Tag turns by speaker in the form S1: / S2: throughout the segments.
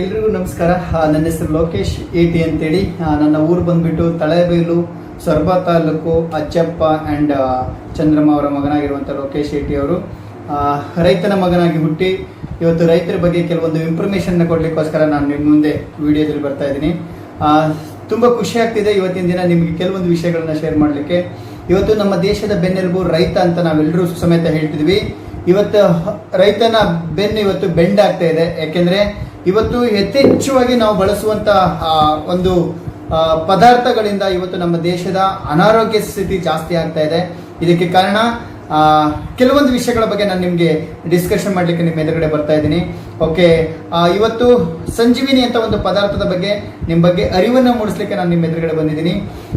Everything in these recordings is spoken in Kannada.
S1: ಎಲ್ರಿಗೂ ನಮಸ್ಕಾರ. ನನ್ನ ಹೆಸರು ಲೋಕೇಶ್ ಎ ಟಿ ಅಂತೇಳಿ. ನನ್ನ ಊರು ಬಂದ್ಬಿಟ್ಟು ತಳೆಬೈಲು, ಸೊರಬ ತಾಲೂಕು ಅಚ್ಚಪ್ಪ ಆ್ಯಂಡ್ ಚಂದ್ರಮ್ಮ ಅವರ ಮಗನಾಗಿರುವಂಥ ಲೋಕೇಶ್ ಎ ಟಿ ಅವರು. ರೈತನ ಮಗನಾಗಿ ಹುಟ್ಟಿ ಇವತ್ತು ರೈತರ ಬಗ್ಗೆ ಕೆಲವೊಂದು ಇನ್ಫಾರ್ಮೇಷನ್ನ ಕೊಡಲಿಕ್ಕೋಸ್ಕರ ನಾನು ನಿಮ್ಮ ಮುಂದೆ ವಿಡಿಯೋದಲ್ಲಿ ಬರ್ತಾ ಇದ್ದೀನಿ. ತುಂಬ ಖುಷಿ ಆಗ್ತಿದೆ ಇವತ್ತಿನ ದಿನ ನಿಮಗೆ ಕೆಲವೊಂದು ವಿಷಯಗಳನ್ನ ಶೇರ್ ಮಾಡಲಿಕ್ಕೆ. ಇವತ್ತು ನಮ್ಮ ದೇಶದ ಬೆನ್ನೆಲುಬು ರೈತ ಅಂತ ನಾವೆಲ್ಲರೂ ಸಮೇತ ಹೇಳ್ತಿದ್ವಿ. ಇವತ್ತು ರೈತನ ಬೆನ್ನು ಇವತ್ತು ಬೆಂಡ್ ಆಗ್ತಾ ಇದೆ. ಯಾಕೆಂದ್ರೆ ಇವತ್ತು ಯಥೇಚ್ಛವಾಗಿ ನಾವು ಬಳಸುವಂತ ಒಂದು ಪದಾರ್ಥಗಳಿಂದ ಇವತ್ತು ನಮ್ಮ ದೇಶದ ಅನಾರೋಗ್ಯ ಸ್ಥಿತಿ ಜಾಸ್ತಿ ಆಗ್ತಾ ಇದೆ. ಇದಕ್ಕೆ ಕಾರಣ ಕೆಲವೊಂದು ವಿಷಯಗಳ ಬಗ್ಗೆ ನಾನು ನಿಮಗೆ ಡಿಸ್ಕಷನ್ ಮಾಡಲಿಕ್ಕೆ ನಿಮ್ಮ ಎದುರುಗಡೆ ಬರ್ತಾ ಇದ್ದೀನಿ. ಓಕೆ ಇವತ್ತು ಸಂಜೀವಿನಿ ಅಂತ ಒಂದು ಪದಾರ್ಥದ ಬಗ್ಗೆ ನಿಮ್ಮ ಬಗ್ಗೆ ಅರಿವನ್ನು ಮೂಡಿಸ್ಲಿಕ್ಕೆ ನಾನು ನಿಮ್ಮ ಎದುರುಗಡೆ ಬಂದಿದ್ದೀನಿ.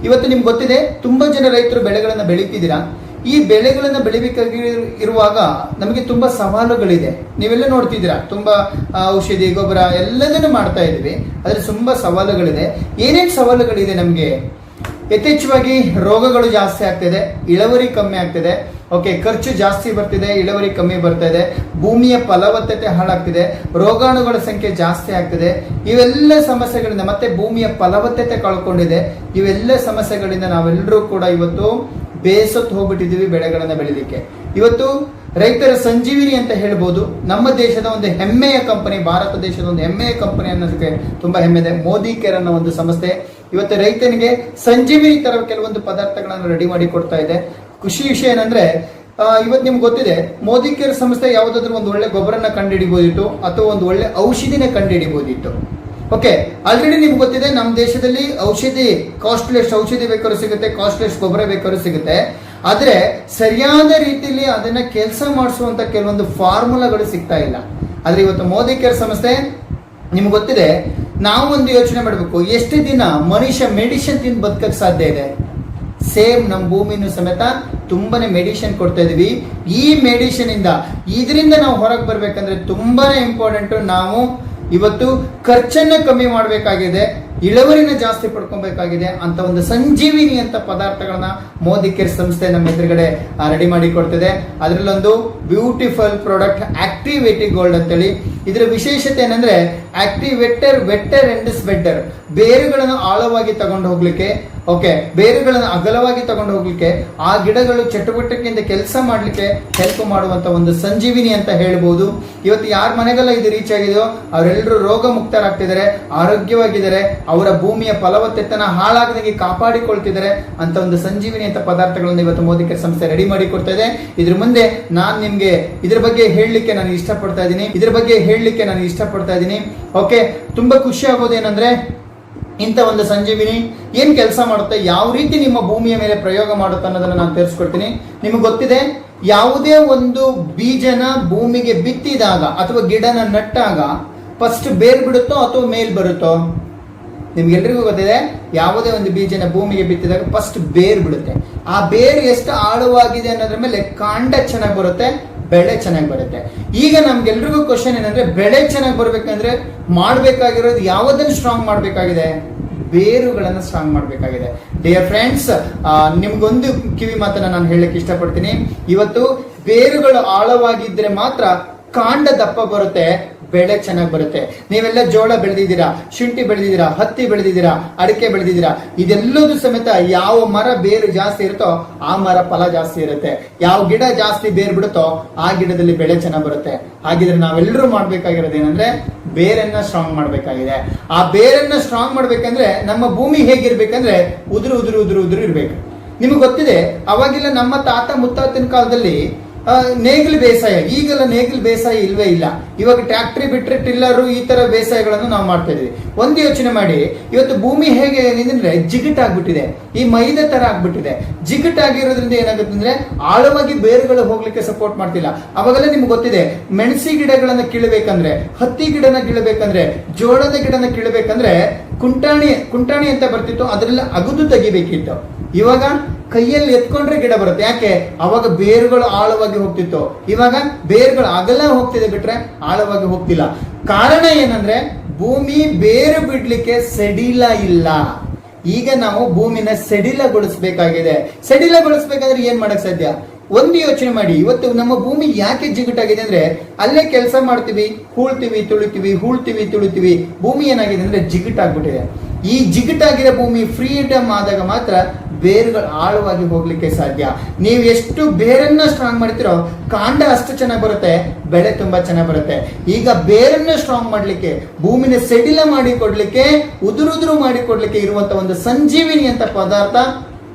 S1: ಇವತ್ತು ನಿಮ್ಗೆ ಗೊತ್ತಿದೆ, ತುಂಬಾ ಜನ ರೈತರು ಬೆಳೆಗಳನ್ನು ಬೆಳೀತಿದ್ದೀರಾ? ಈ ಬೆಳೆಗಳನ್ನು ಬೆಳಿಬೇಕಾಗಿ ಇರುವಾಗ ನಮಗೆ ತುಂಬಾ ಸವಾಲುಗಳಿದೆ. ನೀವೆಲ್ಲ ನೋಡ್ತಿದ್ದೀರಾ, ತುಂಬಾ ಔಷಧಿ, ಗೊಬ್ಬರ ಎಲ್ಲದನ್ನು ಮಾಡ್ತಾ ಇದ್ವಿ ಆದ್ರೆ ತುಂಬಾ ಸವಾಲುಗಳಿದೆ. ಏನೇನು ಸವಾಲುಗಳಿದೆ ನಮಗೆ? ಯಥೇಚ್ಛವಾಗಿ ರೋಗಗಳು ಜಾಸ್ತಿ ಆಗ್ತಿದೆ, ಇಳುವರಿ ಕಮ್ಮಿ ಆಗ್ತಿದೆ. ಓಕೆ ಖರ್ಚು ಜಾಸ್ತಿ ಬರ್ತಿದೆ, ಇಳುವರಿ ಕಮ್ಮಿ ಬರ್ತಾ ಇದೆ. ಭೂಮಿಯ ಫಲವತ್ತತೆ ಹಾಳಾಗ್ತಿದೆ, ರೋಗಾಣುಗಳ ಸಂಖ್ಯೆ ಜಾಸ್ತಿ ಆಗ್ತಿದೆ. ಇವೆಲ್ಲ ಸಮಸ್ಯೆಗಳಿಂದ ಮತ್ತೆ ಭೂಮಿಯ ಫಲವತ್ತತೆ ಕಳ್ಕೊಂಡಿದೆ. ಇವೆಲ್ಲ ಸಮಸ್ಯೆಗಳಿಂದ ನಾವೆಲ್ಲರೂ ಕೂಡ ಇವತ್ತು ಬೇಸತ್ತು ಹೋಗ್ಬಿಟ್ಟಿದ್ದೀವಿ ಬೆಳೆಗಳನ್ನು ಬೆಳೀಲಿಕ್ಕೆ. ಇವತ್ತು ರೈತರ ಸಂಜೀವಿನಿ ಅಂತ ಹೇಳ್ಬೋದು. ನಮ್ಮ ದೇಶದ ಒಂದು ಹೆಮ್ಮೆಯ ಕಂಪನಿ, ಭಾರತ ದೇಶದ ಒಂದು ಹೆಮ್ಮೆಯ ಕಂಪನಿ ಅನ್ನೋದಕ್ಕೆ ತುಂಬಾ ಹೆಮ್ಮೆ ಇದೆ ಮೋದಿ ಕೇರ್ ಅನ್ನೋ ಒಂದು ಸಂಸ್ಥೆ. ಇವತ್ತು ರೈತನಿಗೆ ಸಂಜೀವಿನಿ ತರ ಕೆಲವೊಂದು ಪದಾರ್ಥಗಳನ್ನು ರೆಡಿ ಮಾಡಿ ಕೊಡ್ತಾ ಇದೆ. ಖುಷಿ ವಿಷಯ ಏನಂದ್ರೆ ಇವತ್ತು ನಿಮ್ಗೆ ಗೊತ್ತಿದೆ, ಮೋದಿ ಕೇರ್ ಸಂಸ್ಥೆ ಯಾವುದಾದ್ರೂ ಒಂದು ಒಳ್ಳೆ ಗೊಬ್ಬರನ ಕಂಡುಹಿಡಿಬೋದಿತ್ತು ಅಥವಾ ಒಂದು ಒಳ್ಳೆ ಔಷಧಿನೇ ಕಂಡುಹಿಡಿಬೋದಿತ್ತು. ಓಕೆ ಆಲ್ರೆಡಿ ನಿಮ್ಗೆ ಗೊತ್ತಿದೆ ನಮ್ಮ ದೇಶದಲ್ಲಿ ಔಷಧಿ ಕಾಸ್ಟ್ಲೆಸ್ ಔಷಧಿ ಬೇಕಾದ್ರೂ ಸಿಗುತ್ತೆ ಕಾಸ್ಟ್ಲೆಸ್ ಗೊಬ್ಬರ ಬೇಕಾದ್ರೂ ಸಿಗುತ್ತೆ. ಆದರೆ ಸರಿಯಾದ ರೀತಿಯಲ್ಲಿ ಅದನ್ನ ಕೆಲಸ ಮಾಡಿಸುವಂತ ಕೆಲವೊಂದು ಫಾರ್ಮುಲಾಗಳು ಸಿಗ್ತಾ ಇಲ್ಲ. ಆದರೆ ಇವತ್ತು ಮೋದಿ ಕೇರ್ ಸಂಸ್ಥೆ, ನಿಮ್ಗೆ ಗೊತ್ತಿದೆ, ನಾವು ಒಂದು ಯೋಚನೆ ಮಾಡಬೇಕು, ಎಷ್ಟು ದಿನ ಮನುಷ್ಯ ಮೆಡಿಸಿನ್ ತಿಂದು ಬದುಕಕ್ಕೆ ಸಾಧ್ಯ ಇದೆ? ಸೇಮ್ ನಮ್ಮ ಭೂಮಿನೂ ಸಮೇತ ತುಂಬನೇ ಮೆಡಿಸಿನ್ ಕೊಡ್ತಾ ಇದೀವಿ. ಈ ಮೆಡಿಸಿನ್ ಇಂದ, ಇದರಿಂದ ನಾವು ಹೊರಗೆ ಬರ್ಬೇಕಂದ್ರೆ ತುಂಬಾನೇ ಇಂಪಾರ್ಟೆಂಟ್ ನಾವು ಇವತ್ತು ಖರ್ಚನ್ನ ಕಮ್ಮಿ ಮಾಡಬೇಕಾಗಿದೆ, ಇಳುವರಿನ ಜಾಸ್ತಿ ಪಡ್ಕೊಬೇಕಾಗಿದೆ ಅಂತ ಒಂದು ಸಂಜೀವಿನಿ ಅಂತ ಪದಾರ್ಥಗಳನ್ನ ಮೋದಿ ಕೇರ್ ಸಂಸ್ಥೆ ನಮ್ಮ ಎದುರುಗಡೆ ರೆಡಿ ಮಾಡಿ ಕೊಡ್ತಿದೆ. ಅದರಲ್ಲೊಂದು ಬ್ಯೂಟಿಫುಲ್ ಪ್ರಾಡಕ್ಟ್ ಆಕ್ಟಿವೇಟಿ ಗೋಲ್ಡ್ ಅಂತೇಳಿ. ಇದರ ವಿಶೇಷತೆ ಏನಂದ್ರೆ ಆಕ್ಟಿವೇಟರ್ ವೆಟ್ಟರ್ ಅಂಡ್ ಸ್ವೆಟ್ಟರ್ ಬೇರುಗಳನ್ನು ಆಳವಾಗಿ ತಗೊಂಡು ಹೋಗ್ಲಿಕ್ಕೆ ಓಕೆ ಬೇರುಗಳನ್ನು ಅಗಲವಾಗಿ ತಗೊಂಡು ಹೋಗ್ಲಿಕ್ಕೆ, ಆ ಗಿಡಗಳು ಚಟುವಟಿಕೆಯಿಂದ ಕೆಲಸ ಮಾಡಲಿಕ್ಕೆ ಹೆಲ್ಪ್ ಮಾಡುವಂತ ಒಂದು ಸಂಜೀವಿನಿ ಅಂತ ಹೇಳ್ಬೋದು. ಇವತ್ತು ಯಾರ ಮನೆಗೆಲ್ಲ ಇದು ರೀಚ್ ಆಗಿದೆಯೋ ಅವರೆಲ್ಲರೂ ರೋಗ ಮುಕ್ತರಾಗ್ತಿದ್ದಾರೆ ಆರೋಗ್ಯವಾಗಿದ್ದಾರೆ, ಅವರ ಭೂಮಿಯ ಫಲವತ್ತತೆನ ಹಾಳಾಗದಂಗೆ ಕಾಪಾಡಿಕೊಳ್ತಿದ್ದಾರೆ ಅಂತ ಒಂದು ಸಂಜೀವಿನಿ ಅಂತ ಪದಾರ್ಥಗಳನ್ನು ಇವತ್ತು ಮೋದಿ ಕೇರ್ ಸಂಸ್ಥೆ ರೆಡಿ ಮಾಡಿ ಕೊಡ್ತಾ ಇದೆ. ಇದ್ರ ಮುಂದೆ ನಾನು ನಿಮಗೆ ಇದ್ರ ಬಗ್ಗೆ ಹೇಳಲಿಕ್ಕೆ ನಾನು ಇಷ್ಟಪಡ್ತಾ ಇದ್ದೀನಿ. ಇದ್ರ ಬಗ್ಗೆ ಹೇಳಲಿಕ್ಕೆ ನಾನು ಇಷ್ಟಪಡ್ತಾ ಇದ್ದೀನಿ. ಓಕೆ ತುಂಬಾ ಖುಷಿ ಆಗೋದು ಏನಂದ್ರೆ ಇಂಥ ಒಂದು ಸಂಜೀವಿನಿ ಏನು ಕೆಲಸ ಮಾಡುತ್ತೆ? ಯಾವ ರೀತಿ ನಿಮ್ಮ ಭೂಮಿಯ ಮೇಲೆ ಪ್ರಯೋಗ ಮಾಡುತ್ತೆ ಅನ್ನೋದನ್ನ ನಾನು ತಿಳಿಸ್ಕೊಡ್ತೀನಿ ನಿಮಗೆ ಗೊತ್ತಿದೆ, ಯಾವುದೇ ಒಂದು ಬೀಜನ ಭೂಮಿಗೆ ಬಿತ್ತಿದಾಗ ಅಥವಾ ಗಿಡನ ನಟ್ಟಾಗ ಫಸ್ಟ್ ಬೇರ್ ಬಿಡುತ್ತೋ ಅಥವಾ ಮೇಲ್ ಬರುತ್ತೋ? ನಿಮ್ಗೆಲ್ರಿಗೂ ಗೊತ್ತಿದೆ, ಯಾವುದೇ ಒಂದು ಬೀಜನ ಭೂಮಿಗೆ ಬಿತ್ತಿದಾಗ ಫಸ್ಟ್ ಬೇರ್ ಬಿಡುತ್ತೆ. ಆ ಬೇರು ಎಷ್ಟು ಆಳವಾಗಿದೆ ಅನ್ನೋದ್ರ ಮೇಲೆ ಕಾಂಡ ಚೆನ್ನಾಗಿ ಬರುತ್ತೆ. ಬೆಳೆ ಚೆನ್ನಾಗಿ ಬರುತ್ತೆ. ಈಗ ನಮ್ಗೆಲ್ರಿಗೂ ಕ್ವಶನ್ ಏನಂದ್ರೆ, ಬೆಳೆ ಚೆನ್ನಾಗಿ ಬರಬೇಕಂದ್ರೆ ಮಾಡಬೇಕಾಗಿರೋದು ಯಾವುದನ್ನು ಸ್ಟ್ರಾಂಗ್ ಮಾಡಬೇಕಾಗಿದೆ? ಬೇರುಗಳನ್ನ ಸ್ಟ್ರಾಂಗ್ ಮಾಡಬೇಕಾಗಿದೆ. ಡಿಯರ್ ಫ್ರೆಂಡ್ಸ್ ನಿಮ್ಗೊಂದು ಕಿವಿ ಮಾತನ್ನ ನಾನು ಹೇಳಲಿಕ್ಕೆ ಇಷ್ಟಪಡ್ತೀನಿ. ಇವತ್ತು ಬೇರುಗಳು ಆಳವಾಗಿದ್ರೆ ಮಾತ್ರ ಕಾಂಡ ದಪ್ಪ ಬರುತ್ತೆ, ಬೆಳೆ ಚೆನ್ನಾಗಿ ಬರುತ್ತೆ. ನೀವೆಲ್ಲ ಜೋಳ ಬೆಳೆದಿದ್ದೀರಾ, ಶುಂಠಿ ಬೆಳೆದಿದ್ದೀರಾ, ಹತ್ತಿ ಬೆಳೆದಿದ್ದೀರಾ, ಅಡಿಕೆ ಬೆಳೆದಿದ್ದೀರಾ, ಇದೆಲ್ಲದೂ ಸಮೇತ ಯಾವ ಮರ ಬೇರು ಜಾಸ್ತಿ ಇರುತ್ತೋ ಆ ಮರ ಫಲ ಜಾಸ್ತಿ ಇರುತ್ತೆ. ಯಾವ ಗಿಡ ಜಾಸ್ತಿ ಬೇರು ಬಿಡುತ್ತೋ ಆ ಗಿಡದಲ್ಲಿ ಬೆಳೆ ಚೆನ್ನಾಗಿ ಬರುತ್ತೆ. ಹಾಗಿದ್ರೆ ನಾವೆಲ್ಲರೂ ಮಾಡ್ಬೇಕಾಗಿರೋದು ಏನಂದ್ರೆ ಬೇರನ್ನ ಸ್ಟ್ರಾಂಗ್ ಮಾಡ್ಬೇಕಾಗಿದೆ. ಆ ಬೇರನ್ನ ಸ್ಟ್ರಾಂಗ್ ಮಾಡ್ಬೇಕಂದ್ರೆ ನಮ್ಮ ಭೂಮಿ ಹೇಗಿರ್ಬೇಕಂದ್ರೆ ಉದುರು ಉದುರು ಉದುರು ಉದುರು ಇರ್ಬೇಕು. ನಿಮಗೆ ಗೊತ್ತಿದೆ, ಅವಾಗಿಲ್ಲ ನಮ್ಮ ತಾತ ಮುತ್ತಾತನ ಕಾಲದಲ್ಲಿ ನೇಗಿಲು ಬೇಸಾಯ. ಈಗೆಲ್ಲ ನೇಗಿಲು ಬೇಸಾಯ ಇಲ್ವೇ ಇಲ್ಲ. ಇವಾಗ ಟ್ಯಾಕ್ಟ್ರಿ ಬಿಟ್ಟರೆ ಟಿಲ್ಲರು ಈ ತರ ಬೇಸಾಯಗಳನ್ನು ನಾವು ಮಾಡ್ತಾ ಇದೀವಿ ಒಂದು ಯೋಚನೆ ಮಾಡಿ. ಇವತ್ತು ಭೂಮಿ ಹೇಗೆ ಜಿಗಟ್ ಜಿಗಿಟಾಗ್ಬಿಟ್ಟಿದೆ. ಈ ಮೈದ ತರ ಆಗ್ಬಿಟ್ಟಿದೆ. ಜಿಗಟಾಗಿರೋದ್ರಿಂದ ಏನಾಗುತ್ತೆ ಅಂದ್ರೆ ಆಳವಾಗಿ ಬೇರುಗಳು ಹೋಗ್ಲಿಕ್ಕೆ ಸಪೋರ್ಟ್ ಮಾಡ್ತಿಲ್ಲ. ಅವಾಗೆಲ್ಲ ನಿಮ್ಗೆ ಗೊತ್ತಿದೆ, ಮೆಣಸಿ ಗಿಡಗಳನ್ನ ಕೀಳಬೇಕಂದ್ರೆ, ಹತ್ತಿ ಗಿಡನ ಕೀಳಬೇಕಂದ್ರೆ, ಜೋಳದ ಗಿಡನ ಕೀಳಬೇಕಂದ್ರೆ ಕುಂಟಾಣಿ ಕುಂಟಾಣಿ ಅಂತ ಬರ್ತಿತ್ತು. ಅದರೆಲ್ಲ ಅಗದು ತೆಗಿಬೇಕಿತ್ತು. ಇವಾಗ ಕೈಯಲ್ಲಿ ಎತ್ಕೊಂಡ್ರೆ ಗಿಡ ಬರುತ್ತೆ. ಯಾಕೆ? ಅವಾಗ ಬೇರುಗಳು ಆಳವಾಗಿ ಹೋಗ್ತಿತ್ತು. ಇವಾಗ ಬೇರುಗಳು ಅಗಲ ಹೋಗ್ತಿದೆ ಬಿಟ್ರೆ ಆಳವಾಗಿ ಹೋಗ್ತಿಲ್ಲ. ಕಾರಣ ಏನಂದ್ರೆ ಭೂಮಿ ಬೇರು ಬಿಡ್ಲಿಕ್ಕೆ ಸಡಿಲ ಇಲ್ಲ. ಈಗ ನಾವು ಭೂಮಿನ ಸಡಿಲಗೊಳಿಸಬೇಕಾಗಿದೆ. ಸಡಿಲಗೊಳಿಸ್ಬೇಕಾದ್ರೆ ಏನ್ ಮಾಡಕ್ ಸಾಧ್ಯ? ಒಂದು ಯೋಚನೆ ಮಾಡಿ. ಇವತ್ತು ನಮ್ಮ ಭೂಮಿ ಯಾಕೆ ಜಿಗುಟಾಗಿದೆ ಅಂದ್ರೆ ಅಲ್ಲೇ ಕೆಲಸ ಮಾಡ್ತೀವಿ, ಹೂಳ್ತೀವಿ, ತುಳಿತೀವಿ ಹೂಳ್ತೀವಿ, ತುಳಿತೀವಿ. ಭೂಮಿ ಏನಾಗಿದೆ ಅಂದ್ರೆ ಜಿಗುಟಾಗ್ಬಿಟ್ಟಿದೆ. ಈ ಜಿಗುಟಾಗಿರೋ ಭೂಮಿ ಫ್ರೀಡಮ್ ಆದಾಗ ಮಾತ್ರ ಬೇರುಗಳು ಆಳವಾಗಿ ಹೋಗ್ಲಿಕ್ಕೆ ಸಾಧ್ಯ. ನೀವು ಎಷ್ಟು ಬೇರನ್ನ ಸ್ಟ್ರಾಂಗ್ ಮಾಡ್ತೀರೋ, ಕಾಂಡ ಅಷ್ಟು ಚೆನ್ನಾಗಿ ಬರುತ್ತೆ, ಬೆಳೆ ತುಂಬಾ ಚೆನ್ನಾಗಿ ಬರುತ್ತೆ. ಈಗ ಬೇರನ್ನ ಸ್ಟ್ರಾಂಗ್ ಮಾಡ್ಲಿಕ್ಕೆ, ಭೂಮಿನ ಸೆಡಿಲ ಮಾಡಿ ಕೊಡ್ಲಿಕ್ಕೆ, ಉದುರುದುರು ಮಾಡಿ ಕೊಡ್ಲಿಕ್ಕೆ ಇರುವಂತ ಒಂದು ಸಂಜೀವಿನಿ ಅಂತ ಪದಾರ್ಥ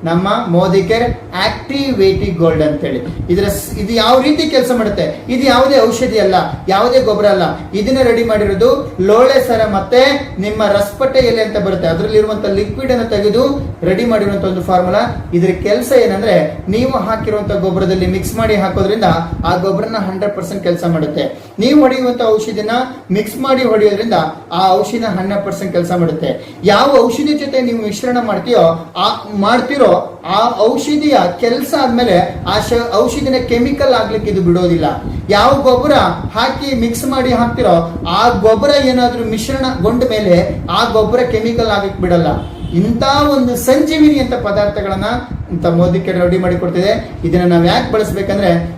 S1: ನಮ್ಮ ಮೋದಿ ಕೇರ್ ಆಕ್ಟಿವೇಟಿ ಗೋಲ್ಡ್ ಅಂತೇಳಿ ಇದರ ಇದು ಯಾವ ರೀತಿ ಕೆಲಸ ಮಾಡುತ್ತೆ? ಇದು ಯಾವುದೇ ಔಷಧಿ ಅಲ್ಲ, ಯಾವುದೇ ಗೊಬ್ಬರ ಅಲ್ಲ. ಇದನ್ನ ರೆಡಿ ಮಾಡಿರೋದು ಲೋಳೆ ಸರ ಮತ್ತೆ ನಿಮ್ಮ ರಸಪಟ್ಟೆ ಎಲೆ ಅಂತ ಬರುತ್ತೆ. ಅದರಲ್ಲಿರುವಂತ ಲಿಕ್ವಿಡ್ ಅನ್ನು ತೆಗೆದು ರೆಡಿ ಮಾಡಿರುವಂತ ಒಂದು ಫಾರ್ಮುಲಾ ಇದ್ರ ಕೆಲಸ ಏನಂದ್ರೆ ನೀವು ಹಾಕಿರುವಂತ ಗೊಬ್ಬರದಲ್ಲಿ ಮಿಕ್ಸ್ ಮಾಡಿ ಹಾಕೋದ್ರಿಂದ ಆ ಗೊಬ್ಬರನ ಹಂಡ್ರೆಡ್ ಪರ್ಸೆಂಟ್ ಕೆಲಸ ಮಾಡುತ್ತೆ. ನೀವು ಹೊಡೆಯುವಂತ ಔಷಧಿನ ಮಿಕ್ಸ್ ಮಾಡಿ ಹೊಡೆಯೋದ್ರಿಂದ ಆ ಔಷಧಿನ ಹಂಡ್ರೆಡ್ ಪರ್ಸೆಂಟ್ ಕೆಲಸ ಮಾಡುತ್ತೆ. ಯಾವ ಔಷಧಿ ಜೊತೆ ನೀವು ಮಿಶ್ರಣ ಮಾಡ್ತೀಯೋ ಆ, ಮಾಡ್ತಿರೋ ಆ ಔಷಧಿಯ ಕೆಲಸ ಆದ್ಮೇಲೆ ಆ ಶ- ಔಷಧಿನ ಕೆಮಿಕಲ್ ಆಗ್ಲಿಕ್ಕೆ ಇದು ಬಿಡೋದಿಲ್ಲ. ಯಾವ ಗೊಬ್ಬರ ಹಾಕಿ ಮಿಕ್ಸ್ ಮಾಡಿ ಹಾಕ್ತಿರೋ ಆ ಗೊಬ್ಬರ ಏನಾದ್ರೂ ಮಿಶ್ರಣಗೊಂಡ ಮೇಲೆ ಆ ಗೊಬ್ಬರ ಕೆಮಿಕಲ್ ಆಗಕ್ಕೆ ಬಿಡಲ್ಲ. ಇಂಥ ಒಂದು ಸಂಜೀವಿನಿ ಅಂತ ಪದಾರ್ಥಗಳನ್ನ ಇಂಥ ಮೋದಿಕೆ ರೆಡಿ ಮಾಡಿ ಕೊಡ್ತಿದೆ. ಇದನ್ನ ನಾವು ಯಾಕೆ ಬಳಸ್ಬೇಕಂದ್ರೆ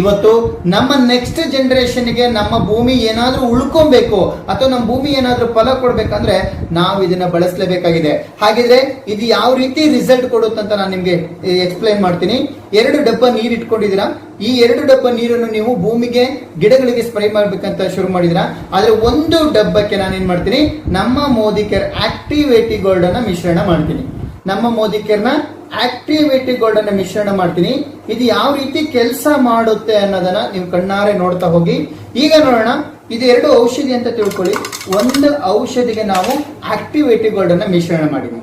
S1: ಇವತ್ತು ನಮ್ಮ ನೆಕ್ಸ್ಟ್ ಜನರೇಷನ್ಗೆ ನಮ್ಮ ಭೂಮಿ ಏನಾದರೂ ಉಳ್ಕೊಬೇಕು ಅಥವಾ ನಮ್ಮ ಭೂಮಿ ಏನಾದರೂ ಫಲ ಕೊಡಬೇಕಂದ್ರೆ ನಾವು ಇದನ್ನ ಬಳಸಲೇಬೇಕಾಗಿದೆ. ಹಾಗಿದ್ರೆ ಇದು ಯಾವ ರೀತಿ ರಿಸಲ್ಟ್ ಕೊಡುತ್ತಂತ ನಾನು ನಿಮಗೆ ಎಕ್ಸ್ಪ್ಲೈನ್ ಮಾಡ್ತೀನಿ. ಎರಡು ಡಬ್ಬ ನೀರು ಇಟ್ಕೊಂಡಿದ್ದೀರಾ? ಈ ಎರಡು ಡಬ್ಬ ನೀರನ್ನು ನೀವು ಭೂಮಿಗೆ ಗಿಡಗಳಿಗೆ ಸ್ಪ್ರೇ ಮಾಡ್ಬೇಕಂತ ಶುರು ಮಾಡಿದಿರಾ ಆದ್ರೆ ಒಂದು ಡಬ್ಬಕ್ಕೆ ನಾನು ಏನ್ ಮಾಡ್ತೀನಿ? ನಮ್ಮ ಮೋದಿ ಕೇರ್ ಆಕ್ಟಿವೇಟಿ ಗೋಲ್ಡ್ ಮಿಶ್ರಣ ಮಾಡ್ತೀನಿ. ನಮ್ಮ ಮೋದಿ ಕೇರ್ನ ಆಕ್ಟಿವೇಟಿ ಗೋಲ್ಡ್ ಅನ್ನ ಮಿಶ್ರಣ ಮಾಡ್ತೀನಿ. ಇದು ಯಾವ ರೀತಿ ಕೆಲಸ ಮಾಡುತ್ತೆ ಅನ್ನೋದನ್ನ ನೀವು ಕಣ್ಣಾರೆ ನೋಡ್ತಾ ಹೋಗಿ. ಈಗ ನೋಡೋಣ, ಇದು ಎರಡು ಔಷಧಿ ಅಂತ ತಿಳ್ಕೊಳ್ಳಿ. ಒಂದು ಔಷಧಿಗೆ ನಾವು ಆಕ್ಟಿವಿಟಿಗಳನ್ನ ಮಿಶ್ರಣ ಮಾಡಿದ್ವಿ.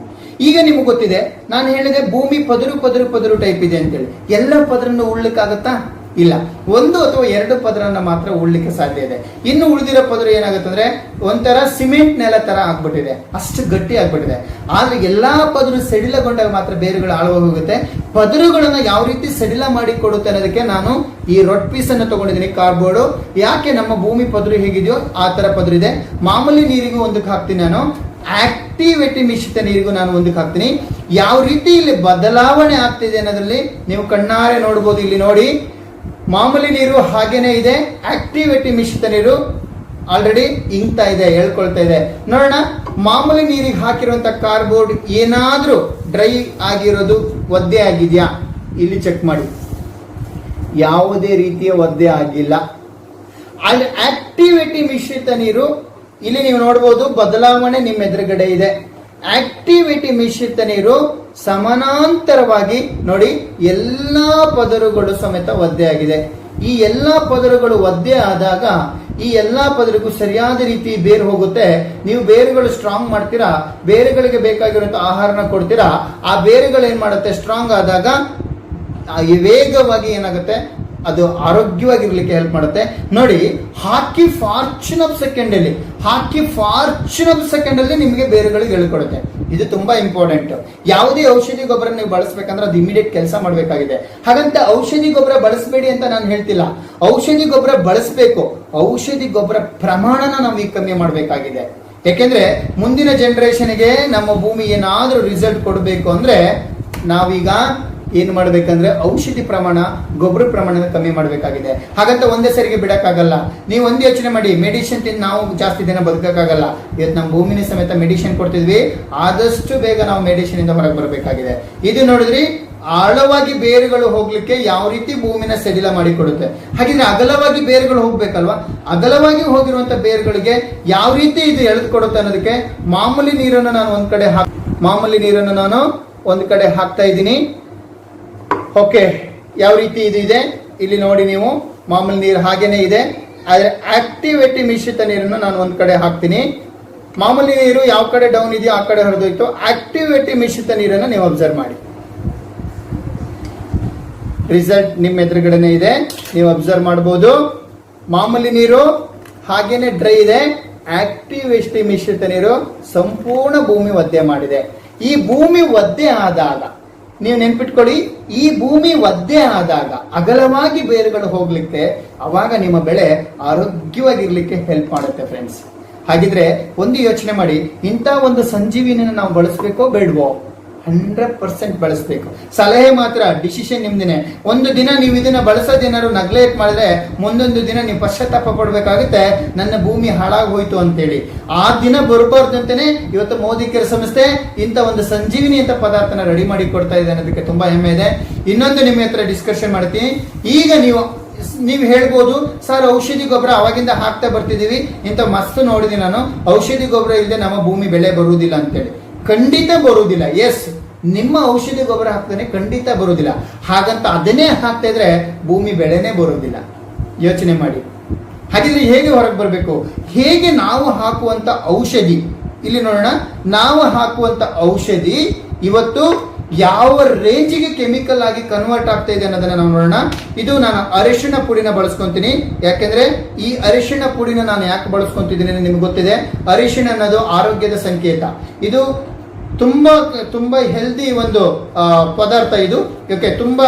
S1: ಈಗ ನಿಮ್ಗೆ ಗೊತ್ತಿದೆ, ನಾನು ಹೇಳಿದೆ ಭೂಮಿ ಪದರು ಪದರು ಪದರು ಟೈಪ್ ಇದೆ ಅಂತೇಳಿ. ಎಲ್ಲ ಪದರನ್ನು ಉಳ್ಲಿಕ್ಕಾಗತ್ತಾ ಇಲ್ಲ. ಒಂದು ಅಥವಾ ಎರಡು ಪದರನ್ನ ಮಾತ್ರ ಉಳ್ಲಿಕ್ಕೆ ಸಾಧ್ಯ ಇದೆ. ಇನ್ನು ಉಳಿದಿರೋ ಪದರ ಏನಾಗುತ್ತಂದ್ರೆ, ಒಂಥರ ಸಿಮೆಂಟ್ ನೆಲ ತರ ಆಗ್ಬಿಟ್ಟಿದೆ. ಅಷ್ಟು ಗಟ್ಟಿ ಆಗ್ಬಿಟ್ಟಿದೆ. ಆದ್ರೆ ಎಲ್ಲಾ ಪದರು ಸಡಿಲಗೊಂಡಾಗ ಮಾತ್ರ ಬೇರುಗಳು ಆಳವಾಗಿ ಹೋಗುತ್ತೆ ಪದರುಗಳನ್ನ ಯಾವ ರೀತಿ ಸಡಿಲ ಮಾಡಿ ಕೊಡುತ್ತೆ ಅನ್ನೋದಕ್ಕೆ ನಾನು ಈ ರೊಟ್ ಪೀಸ್ ಅನ್ನು ತಗೊಂಡಿದ್ದೀನಿ ಕಾರ್ಬೋರ್ಡ್ ಯಾಕೆ ನಮ್ಮ ಭೂಮಿ ಪದರು ಹೇಗಿದೆಯೋ ಆ ತರ ಪದರು ಇದೆ. ಮಾಮೂಲಿ ನೀರಿಗೂ ಒಂದಕ್ಕೆ ಹಾಕ್ತೀನಿ ನಾನು. ಆಕ್ಟಿವೇಟಿ ಮಿಶ್ರಿತ ನೀರಿಗೂ ನಾನು ಒಂದಕ್ಕೆ ಹಾಕ್ತೀನಿ. ಯಾವ ರೀತಿ ಇಲ್ಲಿ ಬದಲಾವಣೆ ಆಗ್ತಿದೆ ಅನ್ನೋದ್ರಲ್ಲಿ ನೀವು ಕಣ್ಣಾರೆ ನೋಡ್ಬೋದು. ಇಲ್ಲಿ ನೋಡಿ ಮಾಮೂಲಿ ನೀರು ಹಾಗೇನೆ ಇದೆ. ಆಕ್ಟಿವಿಟಿ ಮಿಶ್ರಿತ ನೀರು ಆಲ್ರೆಡಿ ಇಂಗ್ತಾ ಇದೆ, ಹೇಳ್ಕೊಳ್ತಾ ಇದೆ. ನೋಡೋಣ, ಮಾಮೂಲಿ ನೀರಿಗೆ ಹಾಕಿರುವಂತ ಕಾರ್ಬೋರ್ಡ್ ಏನಾದರೂ ಡ್ರೈ ಆಗಿರೋದು ಒದ್ದೆ ಆಗಿದ್ಯಾ? ಇಲ್ಲಿ ಚೆಕ್ ಮಾಡಿ. ಯಾವುದೇ ರೀತಿಯ ಒದ್ದೆ ಆಗಿಲ್ಲ. ಅಲ್ಲಿ ಆಕ್ಟಿವಿಟಿ ಮಿಶ್ರಿತ ನೀರು, ಇಲ್ಲಿ ನೀವು ನೋಡಬಹುದು ಬದಲಾವಣೆ ನಿಮ್ಮ ಎದುರುಗಡೆ ಇದೆ. ಆಕ್ಟಿವಿಟಿ ಮಿಶ್ರಿತ ನೀರು ಸಮಾನಾಂತರವಾಗಿ ನೋಡಿ ಎಲ್ಲಾ ಪದರುಗಳು ಸಮೇತ ಒದ್ದೆ ಆಗಿದೆ. ಈ ಎಲ್ಲಾ ಪದರುಗಳು ಒದ್ದೆ ಆದಾಗ ಈ ಎಲ್ಲಾ ಪದರಿಗೂ ಸರಿಯಾದ ರೀತಿ ಬೇರು ಹೋಗುತ್ತೆ. ನೀವು ಬೇರುಗಳು ಸ್ಟ್ರಾಂಗ್ ಮಾಡ್ತೀರಾ? ಬೇರುಗಳಿಗೆ ಬೇಕಾಗಿರುವಂತ ಆಹಾರನ ಕೊಡ್ತೀರಾ? ಆ ಬೇರುಗಳು ಏನ್ ಮಾಡುತ್ತೆ? ಸ್ಟ್ರಾಂಗ್ ಆದಾಗ ವೇಗವಾಗಿ ಏನಾಗುತ್ತೆ? ಅದು ಆರೋಗ್ಯವಾಗಿರ್ಲಿಕ್ಕೆ ಹೆಲ್ಪ್ ಮಾಡುತ್ತೆ. ನೋಡಿ, ಹಾಕಿ ಫಾರ್ಚುನ್ ಆಫ್ ಸೆಕೆಂಡ್ ಅಲ್ಲಿ, ಹಾಕಿ ಫಾರ್ಚುನ್ ಆಫ್ ಸೆಕೆಂಡ್ ಅಲ್ಲಿ ನಿಮಗೆ ಬೇರುಗಳಿಗೆ ಹೇಳ್ಕೊಡುತ್ತೆ ಇದು ತುಂಬಾ ಇಂಪಾರ್ಟೆಂಟ್ ಯಾವುದೇ ಔಷಧಿ ಗೊಬ್ಬರ ನೀವು ಬಳಸಬೇಕಂದ್ರೆ ಅದು ಇಮಿಡಿಯೇಟ್ ಕೆಲಸ ಮಾಡಬೇಕಾಗಿದೆ. ಹಾಗಂತ ಔಷಧಿ ಗೊಬ್ಬರ ಬಳಸಬೇಡಿ ಅಂತ ನಾನು ಹೇಳ್ತಿಲ್ಲ. ಔಷಧಿ ಗೊಬ್ಬರ ಬಳಸಬೇಕು. ಔಷಧಿ ಗೊಬ್ಬರ ಪ್ರಮಾಣನ ನಾವು ಈಗ ಕಮ್ಮಿ ಮಾಡಬೇಕಾಗಿದೆ. ಯಾಕೆಂದ್ರೆ ಮುಂದಿನ ಜನರೇಷನ್ಗೆ ನಮ್ಮ ಭೂಮಿ ಏನಾದರೂ ರಿಸಲ್ಟ್ ಕೊಡಬೇಕು ಅಂದ್ರೆ ನಾವೀಗ ಏನ್ ಮಾಡ್ಬೇಕಂದ್ರೆ ಔಷಧಿ ಪ್ರಮಾಣ, ಗೊಬ್ಬರ ಪ್ರಮಾಣ ಕಮ್ಮಿ ಮಾಡಬೇಕಾಗಿದೆ. ಹಾಗಂತ ಒಂದೇ ಸರಿಗೆ ಬಿಡೋಕ್ಕಾಗಲ್ಲ. ನೀವು ಒಂದು ಯೋಚನೆ ಮಾಡಿ ಮೆಡಿಸಿನ್ ತಿಂದು ನಾವು ಜಾಸ್ತಿ ದಿನ ಬದುಕೋಕ್ಕಾಗಲ್ಲ. ಇವತ್ತು ನಮ್ಮ ಭೂಮಿನ ಸಮೇತ ಮೆಡಿಸಿನ್ ಕೊಡ್ತಿದ್ವಿ. ಆದಷ್ಟು ಬೇಗ ನಾವು ಮೆಡಿಸಿನ್ ಇಂದ ಹೊರಗೆ ಬರಬೇಕಾಗಿದೆ. ಇದು ನೋಡಿದ್ರಿ, ಆಳವಾಗಿ ಬೇರುಗಳು ಹೋಗ್ಲಿಕ್ಕೆ ಯಾವ ರೀತಿ ಭೂಮಿನ ಸಡಿಲ ಮಾಡಿ ಕೊಡುತ್ತೆ. ಹಾಗಿದ್ರೆ ಅಗಲವಾಗಿ ಬೇರುಗಳು ಹೋಗ್ಬೇಕಲ್ವಾ? ಅಗಲವಾಗಿ ಹೋಗಿರುವಂತ ಬೇರುಗಳಿಗೆ ಯಾವ ರೀತಿ ಇದು ಎಳೆದು ಕೊಡುತ್ತೆ ಅನ್ನೋದಕ್ಕೆ ಮಾಮೂಲಿ ನೀರನ್ನು ನಾನು ಒಂದ್ ಕಡೆ ಮಾಮೂಲಿ ನೀರನ್ನು ನಾನು ಒಂದ್ ಕಡೆ ಹಾಕ್ತಾ ಇದ್ದೀನಿ. ಓಕೆ ಯಾವ ರೀತಿ ಇದು ಇದೆ? ಇಲ್ಲಿ ನೋಡಿ ನೀವು, ಮಾಮೂಲಿ ನೀರು ಹಾಗೇನೆ ಇದೆ. ಆದರೆ ಆಕ್ಟಿವೇಟಿ ಮಿಶ್ರಿತ ನೀರನ್ನು ನಾನು ಒಂದು ಕಡೆ ಹಾಕ್ತೀನಿ. ಮಾಮೂಲಿ ನೀರು ಯಾವ ಕಡೆ ಡೌನ್ ಇದೆಯೋ ಆ ಕಡೆ ಹರಿದೋಯ್ತು. ಆಕ್ಟಿವೇಟಿ ಮಿಶ್ರಿತ ನೀರನ್ನು ನೀವು ಅಬ್ಸರ್ವ್ ಮಾಡಿ. ರಿಸಲ್ಟ್ ನಿಮ್ಮ ಎದುರುಗಡೆನೆ ಇದೆ. ನೀವು ಅಬ್ಸರ್ವ್ ಮಾಡಬಹುದು ಮಾಮೂಲಿ ನೀರು ಹಾಗೇನೆ ಡ್ರೈ ಇದೆ. ಆಕ್ಟಿವೇಟಿ ಮಿಶ್ರಿತ ನೀರು ಸಂಪೂರ್ಣ ಭೂಮಿ ಒದ್ದೆ ಮಾಡಿದೆ. ಈ ಭೂಮಿ ಒದ್ದೆ ಆದಾಗ ನೀವು ನೆನ್ಪಿಟ್ಕೊಳ್ಳಿ, ಈ ಭೂಮಿ ಒದ್ದೆ ಆದಾಗ ಅಗಲವಾಗಿ ಬೇರುಗಳು ಹೋಗ್ಲಿಕ್ಕೆ ಅವಾಗ ನಿಮ್ಮ ಬೆಳೆ ಆರೋಗ್ಯವಾಗಿರ್ಲಿಕ್ಕೆ ಹೆಲ್ಪ್ ಮಾಡುತ್ತೆ ಫ್ರೆಂಡ್ಸ್ ಹಾಗಿದ್ರೆ ಒಂದು ಯೋಚನೆ ಮಾಡಿ, ಇಂಥ ಒಂದು ಸಂಜೀವಿನ ನಾವು ಬಳಸಬೇಕೋ ಬೇಡವೋ? ಹಂಡ್ರೆಡ್ ಪರ್ಸೆಂಟ್ ಬಳಸಬೇಕು. ಸಲಹೆ ಮಾತ್ರ ಡಿಸಿಷನ್ ನಿಮ್ದೇನೆ. ಒಂದು ದಿನ ನೀವು ಇದನ್ನ ಬಳಸೋದೇನಾದ್ರು ನಗ್ಲೆಕ್ಟ್ ಮಾಡಿದ್ರೆ, ಮುಂದೊಂದು ದಿನ ನೀವು ಪಶ್ಚಾತ್ತಾಪ ಪಡಬೇಕಾಗುತ್ತೆ, ನನ್ನ ಭೂಮಿ ಹಾಳಾಗಿ ಹೋಯ್ತು ಅಂತೇಳಿ. ಆ ದಿನ ಬರಬಾರ್ದು ಅಂತಾನೆ ಇವತ್ತು ಮೋದಿ ಕೇರ್ ಸಂಸ್ಥೆ ಇಂಥ ಒಂದು ಸಂಜೀವಿನಿ ಅಂತ ಪದಾರ್ಥನ ರೆಡಿ ಮಾಡಿ ಕೊಡ್ತಾ ಇದೆ ಅನ್ನೋದಕ್ಕೆ ತುಂಬಾ ಹೆಮ್ಮೆ ಇದೆ. ಇನ್ನೊಂದು ನಿಮ್ಮ ಹತ್ರ ಡಿಸ್ಕಷನ್ ಮಾಡ್ತೀನಿ. ಈಗ ನೀವು ನೀವು ಹೇಳ್ಬೋದು, ಸರ್, ಔಷಧಿ ಗೊಬ್ಬರ ಅವಾಗಿಂದ ಹಾಕ್ತಾ ಬರ್ತಿದ್ದೀವಿ. ಇಂಥ ಮಸ್ತ್ ನೋಡಿದೀನಿ ನಾನು. ಔಷಧಿ ಗೊಬ್ಬರ ಇಲ್ಲದೆ ನಮ್ಮ ಭೂಮಿ ಬೆಳೆ ಬರುವುದಿಲ್ಲ ಅಂತೇಳಿ. ಖಂಡಿತ ಬರುವುದಿಲ್ಲ. ಎಸ್ ನಿಮ್ಮ ಔಷಧಿ ಗೊಬ್ಬರ ಹಾಕ್ತಾನೆ, ಖಂಡಿತ ಬರುವುದಿಲ್ಲ. ಹಾಗಂತ ಅದನ್ನೇ ಹಾಕ್ತಾ ಇದ್ರೆ ಭೂಮಿ ಬೆಳೆನೇ ಬರುವುದಿಲ್ಲ. ಯೋಚನೆ ಮಾಡಿ. ಹಾಗಿದ್ರೆ ಹೇಗೆ ಹೊರಗೆ ಬರಬೇಕು? ಹೇಗೆ ನಾವು ಹಾಕುವಂತ ಔಷಧಿ? ಇಲ್ಲಿ ನೋಡೋಣ. ನಾವು ಹಾಕುವಂತ ಔಷಧಿ ಇವತ್ತು ಯಾವ ರೇಂಜಿಗೆ ಕೆಮಿಕಲ್ ಆಗಿ ಕನ್ವರ್ಟ್ ಆಗ್ತಾ ಇದೆ ಅನ್ನೋದನ್ನ ನಾವು ನೋಡೋಣ. ಇದು ನಾನು ಅರಿಶಿಣ ಪುಡಿನ ಬಳಸ್ಕೊಂತೀನಿ. ಯಾಕೆಂದ್ರೆ ಈ ಅರಿಶಿಣ ಪುಡಿನ ನಾನು ಯಾಕೆ ಬಳಸ್ಕೊಂತಿದ್ದೀನಿ ನಿಮ್ಗೆ ಗೊತ್ತಿದೆ. ಅರಿಶಿಣ ಅನ್ನೋದು ಆರೋಗ್ಯದ ಸಂಕೇತ. ಇದು ತುಂಬಾ ತುಂಬಾ ಹೆಲ್ದಿ ಒಂದು ಪದಾರ್ಥ ಇದು. ಯಾಕೆ, ತುಂಬಾ